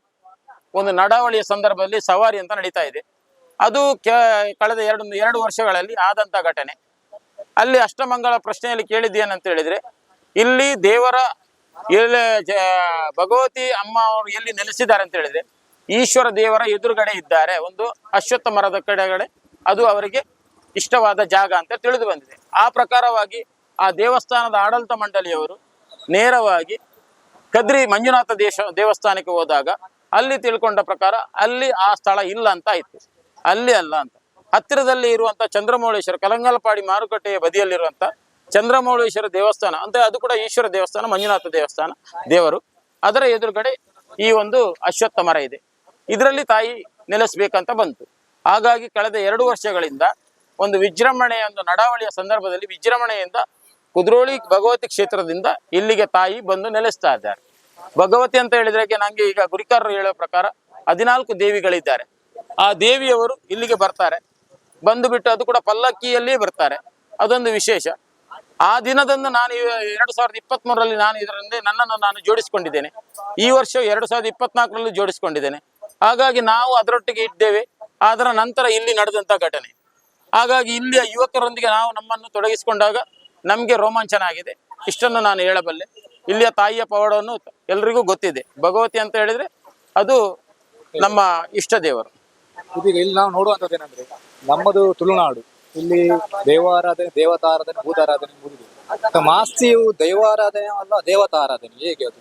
ಒಂದು ನಡಾವಳಿಯ ಸಂದರ್ಭದಲ್ಲಿ ಸವಾರಿ ಅಂತ ನಡೀತಾ ಇದೆ. ಅದು ಕಳೆದ ಎರಡು ಎರಡು ವರ್ಷಗಳಲ್ಲಿ ಆದಂತ ಘಟನೆ. ಅಲ್ಲಿ ಅಷ್ಟಮಂಗಳ ಪ್ರಶ್ನೆಯಲ್ಲಿ ಕೇಳಿದ್ದೇನಂತ ಹೇಳಿದ್ರೆ, ಇಲ್ಲಿ ದೇವರ ಎಲ್ಲಿ ಭಗವತಿ ಅಮ್ಮ ಅವರು ಎಲ್ಲಿ ನೆಲೆಸಿದ್ದಾರೆ ಅಂತ ಹೇಳಿದ್ರೆ, ಈಶ್ವರ ದೇವರ ಎದುರುಗಡೆ ಇದ್ದಾರೆ ಒಂದು ಅಶ್ವತ್ಥ ಮರದ ಕಡೆಗಡೆ ಅದು ಅವರಿಗೆ ಇಷ್ಟವಾದ ಜಾಗ ಅಂತ ತಿಳಿದು ಬಂದಿದೆ. ಆ ಪ್ರಕಾರವಾಗಿ ಆ ದೇವಸ್ಥಾನದ ಆಡಳಿತ ಮಂಡಳಿಯವರು ನೇರವಾಗಿ ಕದ್ರಿ ಮಂಜುನಾಥ ದೇಶ, ದೇವಸ್ಥಾನಕ್ಕೆ ಹೋದಾಗ ಅಲ್ಲಿ ತಿಳ್ಕೊಂಡ ಪ್ರಕಾರ ಅಲ್ಲಿ ಆ ಸ್ಥಳ ಇಲ್ಲ ಅಂತ ಆಯ್ತು ಅಲ್ಲಿ ಅಲ್ಲ ಅಂತ. ಹತ್ತಿರದಲ್ಲಿ ಇರುವಂತ ಚಂದ್ರಮೌಳೇಶ್ವರ, ಕಲಂಗಲಪಾಡಿ ಮಾರುಕಟ್ಟೆಯ ಬದಿಯಲ್ಲಿರುವಂತ ಚಂದ್ರಮೌಳೇಶ್ವರ ದೇವಸ್ಥಾನ, ಅಂದ್ರೆ ಅದು ಕೂಡ ಈಶ್ವರ ದೇವಸ್ಥಾನ, ಮಂಜುನಾಥ ದೇವಸ್ಥಾನ, ದೇವರು. ಅದರ ಎದುರುಗಡೆ ಈ ಒಂದು ಅಶ್ವತ್ಥ ಮರ ಇದೆ. ಇದರಲ್ಲಿ ತಾಯಿ ನೆಲೆಸ್ಬೇಕಂತ ಬಂತು. ಹಾಗಾಗಿ ಕಳೆದ ಎರಡು ವರ್ಷಗಳಿಂದ ಒಂದು ವಿಜೃಂಭಣೆಯ ಒಂದು ನಡಾವಳಿಯ ಸಂದರ್ಭದಲ್ಲಿ ವಿಜೃಂಭಣೆಯಿಂದ ಕುದ್ರೋಳಿ ಭಗವತಿ ಕ್ಷೇತ್ರದಿಂದ ಇಲ್ಲಿಗೆ ತಾಯಿ ಬಂದು ನೆಲೆಸ್ತಾ ಇದ್ದಾರೆ. ಭಗವತಿ ಅಂತ ಹೇಳಿದ್ರೆ ನಂಗೆ ಈಗ ಗುರಿಕಾರರು ಹೇಳೋ ಪ್ರಕಾರ ಹದಿನಾಲ್ಕು ದೇವಿಗಳಿದ್ದಾರೆ. ಆ ದೇವಿಯವರು ಇಲ್ಲಿಗೆ ಬರ್ತಾರೆ. ಬಂದು ಬಿಟ್ಟು ಅದು ಕೂಡ ಪಲ್ಲಕ್ಕಿಯಲ್ಲೇ ಬರ್ತಾರೆ. ಅದೊಂದು ವಿಶೇಷ. ಆ ದಿನದಂದು ನಾನು ಎರಡು ಸಾವಿರದ ಇಪ್ಪತ್ತ್ ಮೂರರಲ್ಲಿ ನಾನು ಇದರಲ್ಲಿ ನನ್ನನ್ನು ನಾನು ಜೋಡಿಸಿಕೊಂಡಿದ್ದೇನೆ. ಈ ವರ್ಷ ಎರಡು ಸಾವಿರದ ಇಪ್ಪತ್ನಾಲ್ಕರಲ್ಲಿ ಜೋಡಿಸಿಕೊಂಡಿದ್ದೇನೆ. ಹಾಗಾಗಿ ನಾವು ಅದರೊಟ್ಟಿಗೆ ಇದ್ದೇವೆ. ಅದರ ನಂತರ ಇಲ್ಲಿ ನಡೆದಂಥ ಘಟನೆ. ಹಾಗಾಗಿ ಇಲ್ಲಿಯ ಯುವಕರೊಂದಿಗೆ ನಾವು ನಮ್ಮನ್ನು ತೊಡಗಿಸಿಕೊಂಡಾಗ ನಮಗೆ ರೋಮಾಂಚನ ಆಗಿದೆ. ಇಷ್ಟನ್ನು ನಾನು ಹೇಳಬಲ್ಲೆ. ಇಲ್ಲಿಯ ತಾಯಿಯ ಪವಾಡವನ್ನು ಎಲ್ರಿಗೂ ಗೊತ್ತಿದೆ. ಭಗವತಿ ಅಂತ ಹೇಳಿದ್ರೆ ಅದು ನಮ್ಮ ಇಷ್ಟ ದೇವರು. ಇದೀಗ ಇಲ್ಲಿ ನಾವು ನೋಡುವಂತದ್ದು ಏನಂದ್ರೆ ನಮ್ಮದು ತುಳುನಾಡು. ಇಲ್ಲಿ ದೇವಾರಾಧನೆ ದೇವತಾರಾಧನೆ ಭೂತಾರಾಧನೆ ಮತ್ತೆ ಮಾಸ್ತಿಯು ದೈವಾರಾಧನೆ ಅಲ್ಲ ದೇವತಾರಾಧನೆ. ಹೇಗೆ ಅದು?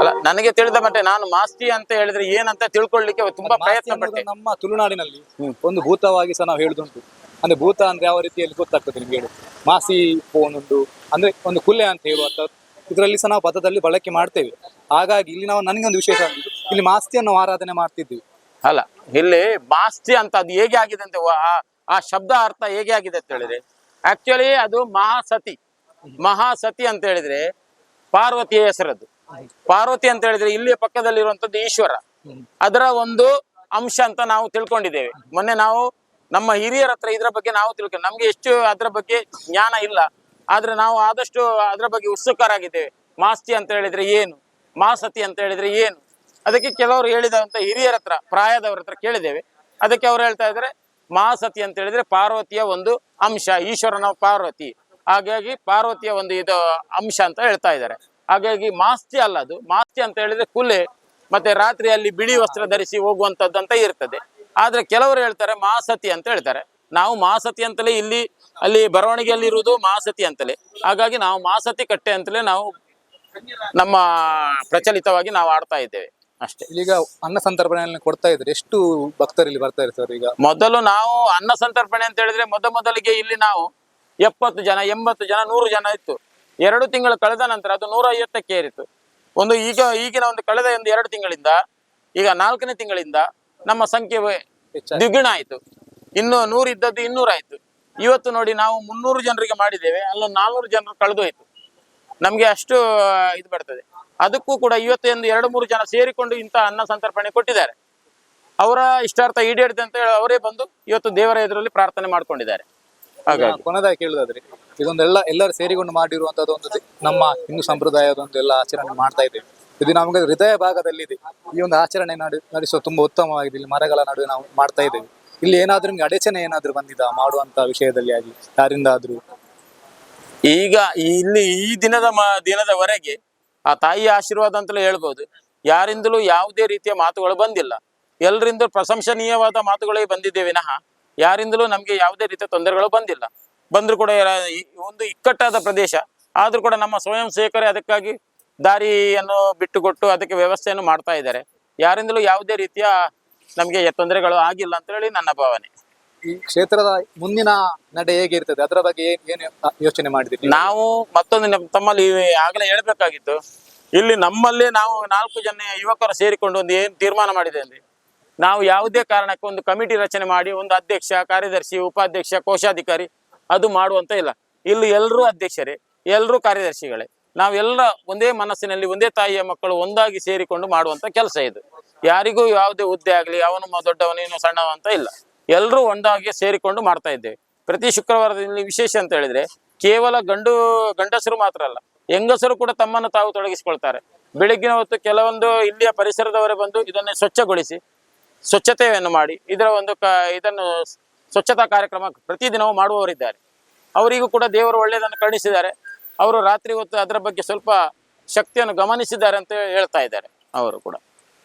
ಅಲ್ಲ ನನಗೆ ತಿಳಿದ ಮಟ್ಟ ನಾನು ಮಾಸ್ತಿ ಅಂತ ಹೇಳಿದ್ರೆ ಏನಂತ ತಿಳ್ಕೊಳ್ಳಿಕ್ಕೆ ತುಂಬಾ ಪ್ರಯತ್ನ ಪಟ್ಟೆ. ನಮ್ಮ ತುಳುನಾಡಿನಲ್ಲಿ ಒಂದು ಭೂತವಾಗಿ ಸಹ ನಾವು ಹೇಳುದುಂಟು. ಅಂದ್ರೆ ಭೂತ ಅಂದ್ರೆ ಯಾವ ರೀತಿಯಲ್ಲಿ ಗೊತ್ತಾಗ್ತದೆ ನಿಮ್ಗೆ ಹೇಳಿ? ಮಾಸಿ ಫೋನ್ ಉಂಟು, ಅಂದ್ರೆ ಒಂದು ಕುಲ್ಲೆ ಅಂತ ಹೇಳುವಂತ ಇದರಲ್ಲಿ ಸಹ ನಾವು ಪದದಲ್ಲಿ ಬಳಕೆ ಮಾಡ್ತೇವೆ. ಹಾಗಾಗಿ ಇಲ್ಲಿ ನಾವು ನನಗೊಂದು ವಿಶೇಷ ಆಗಿದ್ದು ಇಲ್ಲಿ ಮಾಸ್ತಿಯನ್ನು ಆರಾಧನೆ ಮಾಡ್ತಿದ್ವಿ ಅಲ್ಲ, ಇಲ್ಲಿ ಮಾಸ್ತಿ ಅಂತ ಅದು ಹೇಗೆ ಆಗಿದೆ ಅಂತ ಆ- ಶಬ್ದ ಅರ್ಥ ಹೇಗೆ ಆಗಿದೆ ಅಂತ ಹೇಳಿದ್ರೆ ಆಕ್ಚುಲಿ ಅದು ಮಹಾಸತಿ. ಮಹಾಸತಿ ಅಂತ ಹೇಳಿದ್ರೆ ಪಾರ್ವತಿಯ ಹೆಸರದ್ದು. ಪಾರ್ವತಿ ಅಂತ ಹೇಳಿದ್ರೆ ಇಲ್ಲಿಯ ಪಕ್ಕದಲ್ಲಿರುವಂತದ್ದು ಈಶ್ವರ. ಅದರ ಒಂದು ಅಂಶ ಅಂತ ನಾವು ತಿಳ್ಕೊಂಡಿದ್ದೇವೆ. ಮೊನ್ನೆ ನಾವು ನಮ್ಮ ಹಿರಿಯರ ಹತ್ರ ಇದ್ರ ಬಗ್ಗೆ ನಾವು ತಿಳ್ಕೊಂಡು ನಮ್ಗೆ ಎಷ್ಟು ಅದ್ರ ಬಗ್ಗೆ ಜ್ಞಾನ ಇಲ್ಲ. ಆದ್ರೆ ನಾವು ಆದಷ್ಟು ಅದ್ರ ಬಗ್ಗೆ ಉತ್ಸುಕರಾಗಿದ್ದೇವೆ. ಮಾಸ್ತಿ ಅಂತ ಹೇಳಿದ್ರೆ ಏನು? ಮಾಸತಿ ಅಂತ ಹೇಳಿದ್ರೆ ಏನು? ಅದಕ್ಕೆ ಕೆಲವರು ಹೇಳಿದಂತ ಹಿರಿಯರ ಹತ್ರ, ಪ್ರಾಯದವರ ಹತ್ರ ಕೇಳಿದ್ದೇವೆ. ಅದಕ್ಕೆ ಅವ್ರು ಹೇಳ್ತಾ ಇದ್ದಾರೆ ಮಹಾಸತಿ ಅಂತ ಹೇಳಿದ್ರೆ ಪಾರ್ವತಿಯ ಒಂದು ಅಂಶ, ಈಶ್ವರನ ಪಾರ್ವತಿ. ಹಾಗಾಗಿ ಪಾರ್ವತಿಯ ಒಂದು ಇದು ಅಂಶ ಅಂತ ಹೇಳ್ತಾ ಇದ್ದಾರೆ. ಹಾಗಾಗಿ ಮಾಸ್ತಿ ಅಲ್ಲ ಅದು. ಮಾಸ್ತಿ ಅಂತ ಹೇಳಿದ್ರೆ ಕುಲೆ, ಮತ್ತೆ ರಾತ್ರಿಯಲ್ಲಿ ಬಿಳಿ ವಸ್ತ್ರ ಧರಿಸಿ ಹೋಗುವಂತದ್ದು ಅಂತ ಇರ್ತದೆ. ಆದ್ರೆ ಕೆಲವರು ಹೇಳ್ತಾರೆ ಮಹಾಸತಿ ಅಂತ ಹೇಳ್ತಾರೆ. ನಾವು ಮಹಾಸತಿ ಅಂತಲೇ ಇಲ್ಲಿ ಅಲ್ಲಿ ಬರವಣಿಗೆಯಲ್ಲಿ ಇರುವುದು ಮಹಾಸತಿ ಅಂತಲೇ. ಹಾಗಾಗಿ ನಾವು ಮಹಾಸತಿ ಕಟ್ಟೆ ಅಂತಲೇ ನಾವು ನಮ್ಮ ಪ್ರಚಲಿತವಾಗಿ ನಾವು ಆಡ್ತಾ ಇದ್ದೇವೆ ಅಷ್ಟೇ. ಈಗ ಅನ್ನ ಸಂತರ್ಪಣೆಯನ್ನು ಕೊಡ್ತಾ ಇದ್ರೆ. ಎಷ್ಟು ಭಕ್ತರು ಇಲ್ಲಿ ಬರ್ತಾ ಇರ್ತಾರೆ ಈಗ? ಮೊದಲು ನಾವು ಅನ್ನ ಸಂತರ್ಪಣೆ ಅಂತ ಹೇಳಿದ್ರೆ ಮೊದ ಮೊದಲಿಗೆ ಇಲ್ಲಿ ನಾವು ಎಪ್ಪತ್ತು ಜನ ಎಂಬತ್ತು ಜನ ನೂರು ಜನ ಇತ್ತು. ಎರಡು ತಿಂಗಳು ಕಳೆದ ನಂತರ ಅದು ನೂರ ಐವತ್ತಕ್ಕೆ ಏರಿತು. ಒಂದು ಈಗ ಈಗಿನ ಒಂದು ಕಳೆದ ಒಂದು ಎರಡು ತಿಂಗಳಿಂದ ಈಗ ನಾಲ್ಕನೇ ತಿಂಗಳಿಂದ ನಮ್ಮ ಸಂಖ್ಯೆ. ದ್ವಿಗುಣ ಆಯಿತು. ಇನ್ನು ನೂರು ಇದ್ದದ್ದು ಇನ್ನೂರು ಆಯ್ತು. ಇವತ್ತು ನೋಡಿ ನಾವು ಮುನ್ನೂರು ಜನರಿಗೆ ಮಾಡಿದ್ದೇವೆ. ಅಲ್ಲ ನಾಲ್ನೂರು ಜನರು ಕಳೆದೋಯ್ತು. ನಮಗೆ ನಮ್ಗೆ ಅಷ್ಟು ಇದು ಬರ್ತದೆ. ಅದಕ್ಕೂ ಕೂಡ ಇವತ್ತೊಂದು ಎರಡು ಮೂರು ಜನ ಸೇರಿಕೊಂಡು ಇಂಥ ಅನ್ನ ಸಂತರ್ಪಣೆ ಕೊಟ್ಟಿದ್ದಾರೆ. ಅವರ ಇಷ್ಟಾರ್ಥ ಈಡೇರಿದೆ ಅಂತ ಹೇಳಿ ಅವರೇ ಬಂದು ಇವತ್ತು ದೇವರ ಎದುರಲ್ಲಿ ಪ್ರಾರ್ಥನೆ ಮಾಡ್ಕೊಂಡಿದ್ದಾರೆ. ಹಾಗಾಗಿ. ಕೊನೆದಾಗಿ ಕೇಳುದಾದ್ರೆ ಇದೊಂದೆಲ್ಲ ಎಲ್ಲರೂ ಸೇರಿಕೊಂಡು ಮಾಡಿರುವಂತದ್ದು ಒಂದು ನಮ್ಮ ಹಿಂದೂ ಸಂಪ್ರದಾಯದ ಒಂದು ಎಲ್ಲ ಆಚರಣೆ ಮಾಡ್ತಾ ಇದ್ದೇವೆ. ಇದು ನಮಗೆ ಹೃದಯ ಭಾಗದಲ್ಲಿದೆ. ಈ ಒಂದು ಆಚರಣೆ ನಡೆ, ನಡೆಸುವ ತುಂಬಾ ಉತ್ತಮವಾಗಿದೆ. ಇಲ್ಲಿ ಮರಗಳ ನಡುವೆ ನಾವು ಮಾಡ್ತಾ ಇದ್ದೇವೆ. ಇಲ್ಲಿ ಏನಾದ್ರೂ ನಿಮ್ಗೆ ಅಡಚಣೆ ಏನಾದ್ರೂ ಬಂದಿದ? ಮಾಡುವಂತ ವಿಷಯದಲ್ಲಿ ಆಗಲಿ ಯಾರಿಂದ ಆದ್ರೂ ಈಗ ಇಲ್ಲಿ ಈ ದಿನದ ದಿನದವರೆಗೆ ಆ ತಾಯಿಯ ಆಶೀರ್ವಾದ ಅಂತಲೇ ಹೇಳ್ಬೋದು. ಯಾರಿಂದಲೂ ಯಾವುದೇ ರೀತಿಯ ಮಾತುಗಳು ಬಂದಿಲ್ಲ. ಎಲ್ಲರಿಂದ ಪ್ರಶಂಸನೀಯವಾದ ಮಾತುಗಳೇ ಬಂದಿದೆ ವಿನಃ. ಯಾರಿಂದಲೂ ನಮಗೆ ಯಾವುದೇ ರೀತಿಯ ತೊಂದರೆಗಳು ಬಂದಿಲ್ಲ. ಬಂದರೂ ಕೂಡ ಒಂದು ಇಕ್ಕಟ್ಟಾದ ಪ್ರದೇಶ. ಆದರೂ ಕೂಡ ನಮ್ಮ ಸ್ವಯಂ ಸೇವಕರೇ ಅದಕ್ಕಾಗಿ ದಾರಿಯನ್ನು ಬಿಟ್ಟುಕೊಟ್ಟು ಅದಕ್ಕೆ ವ್ಯವಸ್ಥೆಯನ್ನು ಮಾಡ್ತಾ ಇದ್ದಾರೆ. ಯಾರಿಂದಲೂ ಯಾವುದೇ ರೀತಿಯ ನಮಗೆ ತೊಂದರೆಗಳು ಆಗಿಲ್ಲ ಅಂತ ಹೇಳಿ ನನ್ನ ಭಾವನೆ. ಈ ಕ್ಷೇತ್ರದ ಮುಂದಿನ ನಡೆ ಹೇಗಿರ್ತದೆ? ಅದರ ಬಗ್ಗೆ ಏನ್ ಯೋಚನೆ ಮಾಡಿದ್ರಿ ನಾವು ಮತ್ತೊಂದು ತಮ್ಮಲ್ಲಿ ಆಗಲೇ ಹೇಳ್ಬೇಕಾಗಿತ್ತು. ಇಲ್ಲಿ ನಮ್ಮಲ್ಲಿ ನಾವು ನಾಲ್ಕು ಜನ ಯುವಕರು ಸೇರಿಕೊಂಡು ಒಂದು ಏನು ತೀರ್ಮಾನ ಮಾಡಿದೆ ಅಂದ್ರೆ ನಾವು ಯಾವುದೇ ಕಾರಣಕ್ಕೆ ಒಂದು ಕಮಿಟಿ ರಚನೆ ಮಾಡಿ ಒಂದು ಅಧ್ಯಕ್ಷ ಕಾರ್ಯದರ್ಶಿ ಉಪಾಧ್ಯಕ್ಷ ಕೋಶಾಧಿಕಾರಿ ಅದು ಮಾಡುವಂತ ಇಲ್ಲ. ಇಲ್ಲಿ ಎಲ್ಲರೂ ಅಧ್ಯಕ್ಷರೇ ಎಲ್ಲರೂ ಕಾರ್ಯದರ್ಶಿಗಳೇ. ನಾವೆಲ್ಲ ಒಂದೇ ಮನಸ್ಸಿನಲ್ಲಿ ಒಂದೇ ತಾಯಿಯ ಮಕ್ಕಳು ಒಂದಾಗಿ ಸೇರಿಕೊಂಡು ಮಾಡುವಂತ ಕೆಲಸ ಇದು. ಯಾರಿಗೂ ಯಾವುದೇ ಹುದ್ದೆ ಆಗಲಿ, ಅವನು ದೊಡ್ಡವನೇನು ಸಣ್ಣವ ಅಂತ ಇಲ್ಲ. ಎಲ್ಲರೂ ಒಂದಾಗಿ ಸೇರಿಕೊಂಡು ಮಾಡ್ತಾ ಇದ್ದೇವೆ. ಪ್ರತಿ ಶುಕ್ರವಾರದಲ್ಲಿ ವಿಶೇಷ ಅಂತ ಹೇಳಿದ್ರೆ ಕೇವಲ ಗಂಡು, ಗಂಡಸರು ಮಾತ್ರ ಅಲ್ಲ, ಹೆಂಗಸರು ಕೂಡ ತಮ್ಮನ್ನು ತಾವು ತೊಡಗಿಸಿಕೊಳ್ತಾರೆ. ಬೆಳಗ್ಗಿನ ಹೊತ್ತು ಕೆಲವೊಂದು ಇಲ್ಲಿಯ ಪರಿಸರದವರೇ ಬಂದು ಇದನ್ನು ಸ್ವಚ್ಛಗೊಳಿಸಿ, ಸ್ವಚ್ಛತೆಯನ್ನು ಮಾಡಿ, ಇದರ ಒಂದು ಕ, ಇದನ್ನು ಸ್ವಚ್ಛತಾ ಕಾರ್ಯಕ್ರಮ ಪ್ರತಿದಿನವೂ ಮಾಡುವವರಿದ್ದಾರೆ. ಅವರಿಗೂ ಕೂಡ ದೇವರು ಒಳ್ಳೆಯದನ್ನು ಕರುಣಿಸಿದ್ದಾರೆ. ಅವರು ರಾತ್ರಿ ಹೊತ್ತು ಅದರ ಬಗ್ಗೆ ಸ್ವಲ್ಪ ಶಕ್ತಿಯನ್ನು ಗಮನಿಸಿದ್ದಾರೆ ಅಂತ ಹೇಳ್ತಾ ಇದ್ದಾರೆ. ಅವರು ಕೂಡ.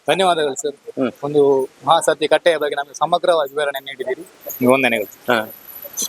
ಧನ್ಯವಾದಗಳು ಸರ್. ಒಂದು ಮಹಾಸತಿ ಕಟ್ಟೆಯ ಬಗ್ಗೆ ನಮಗೆ ಸಮಗ್ರವಾಗಿ ವಿವರಣೆ ನೀಡಿದ್ದೀರಿ. ವಂದನೆಗಳು ಹ.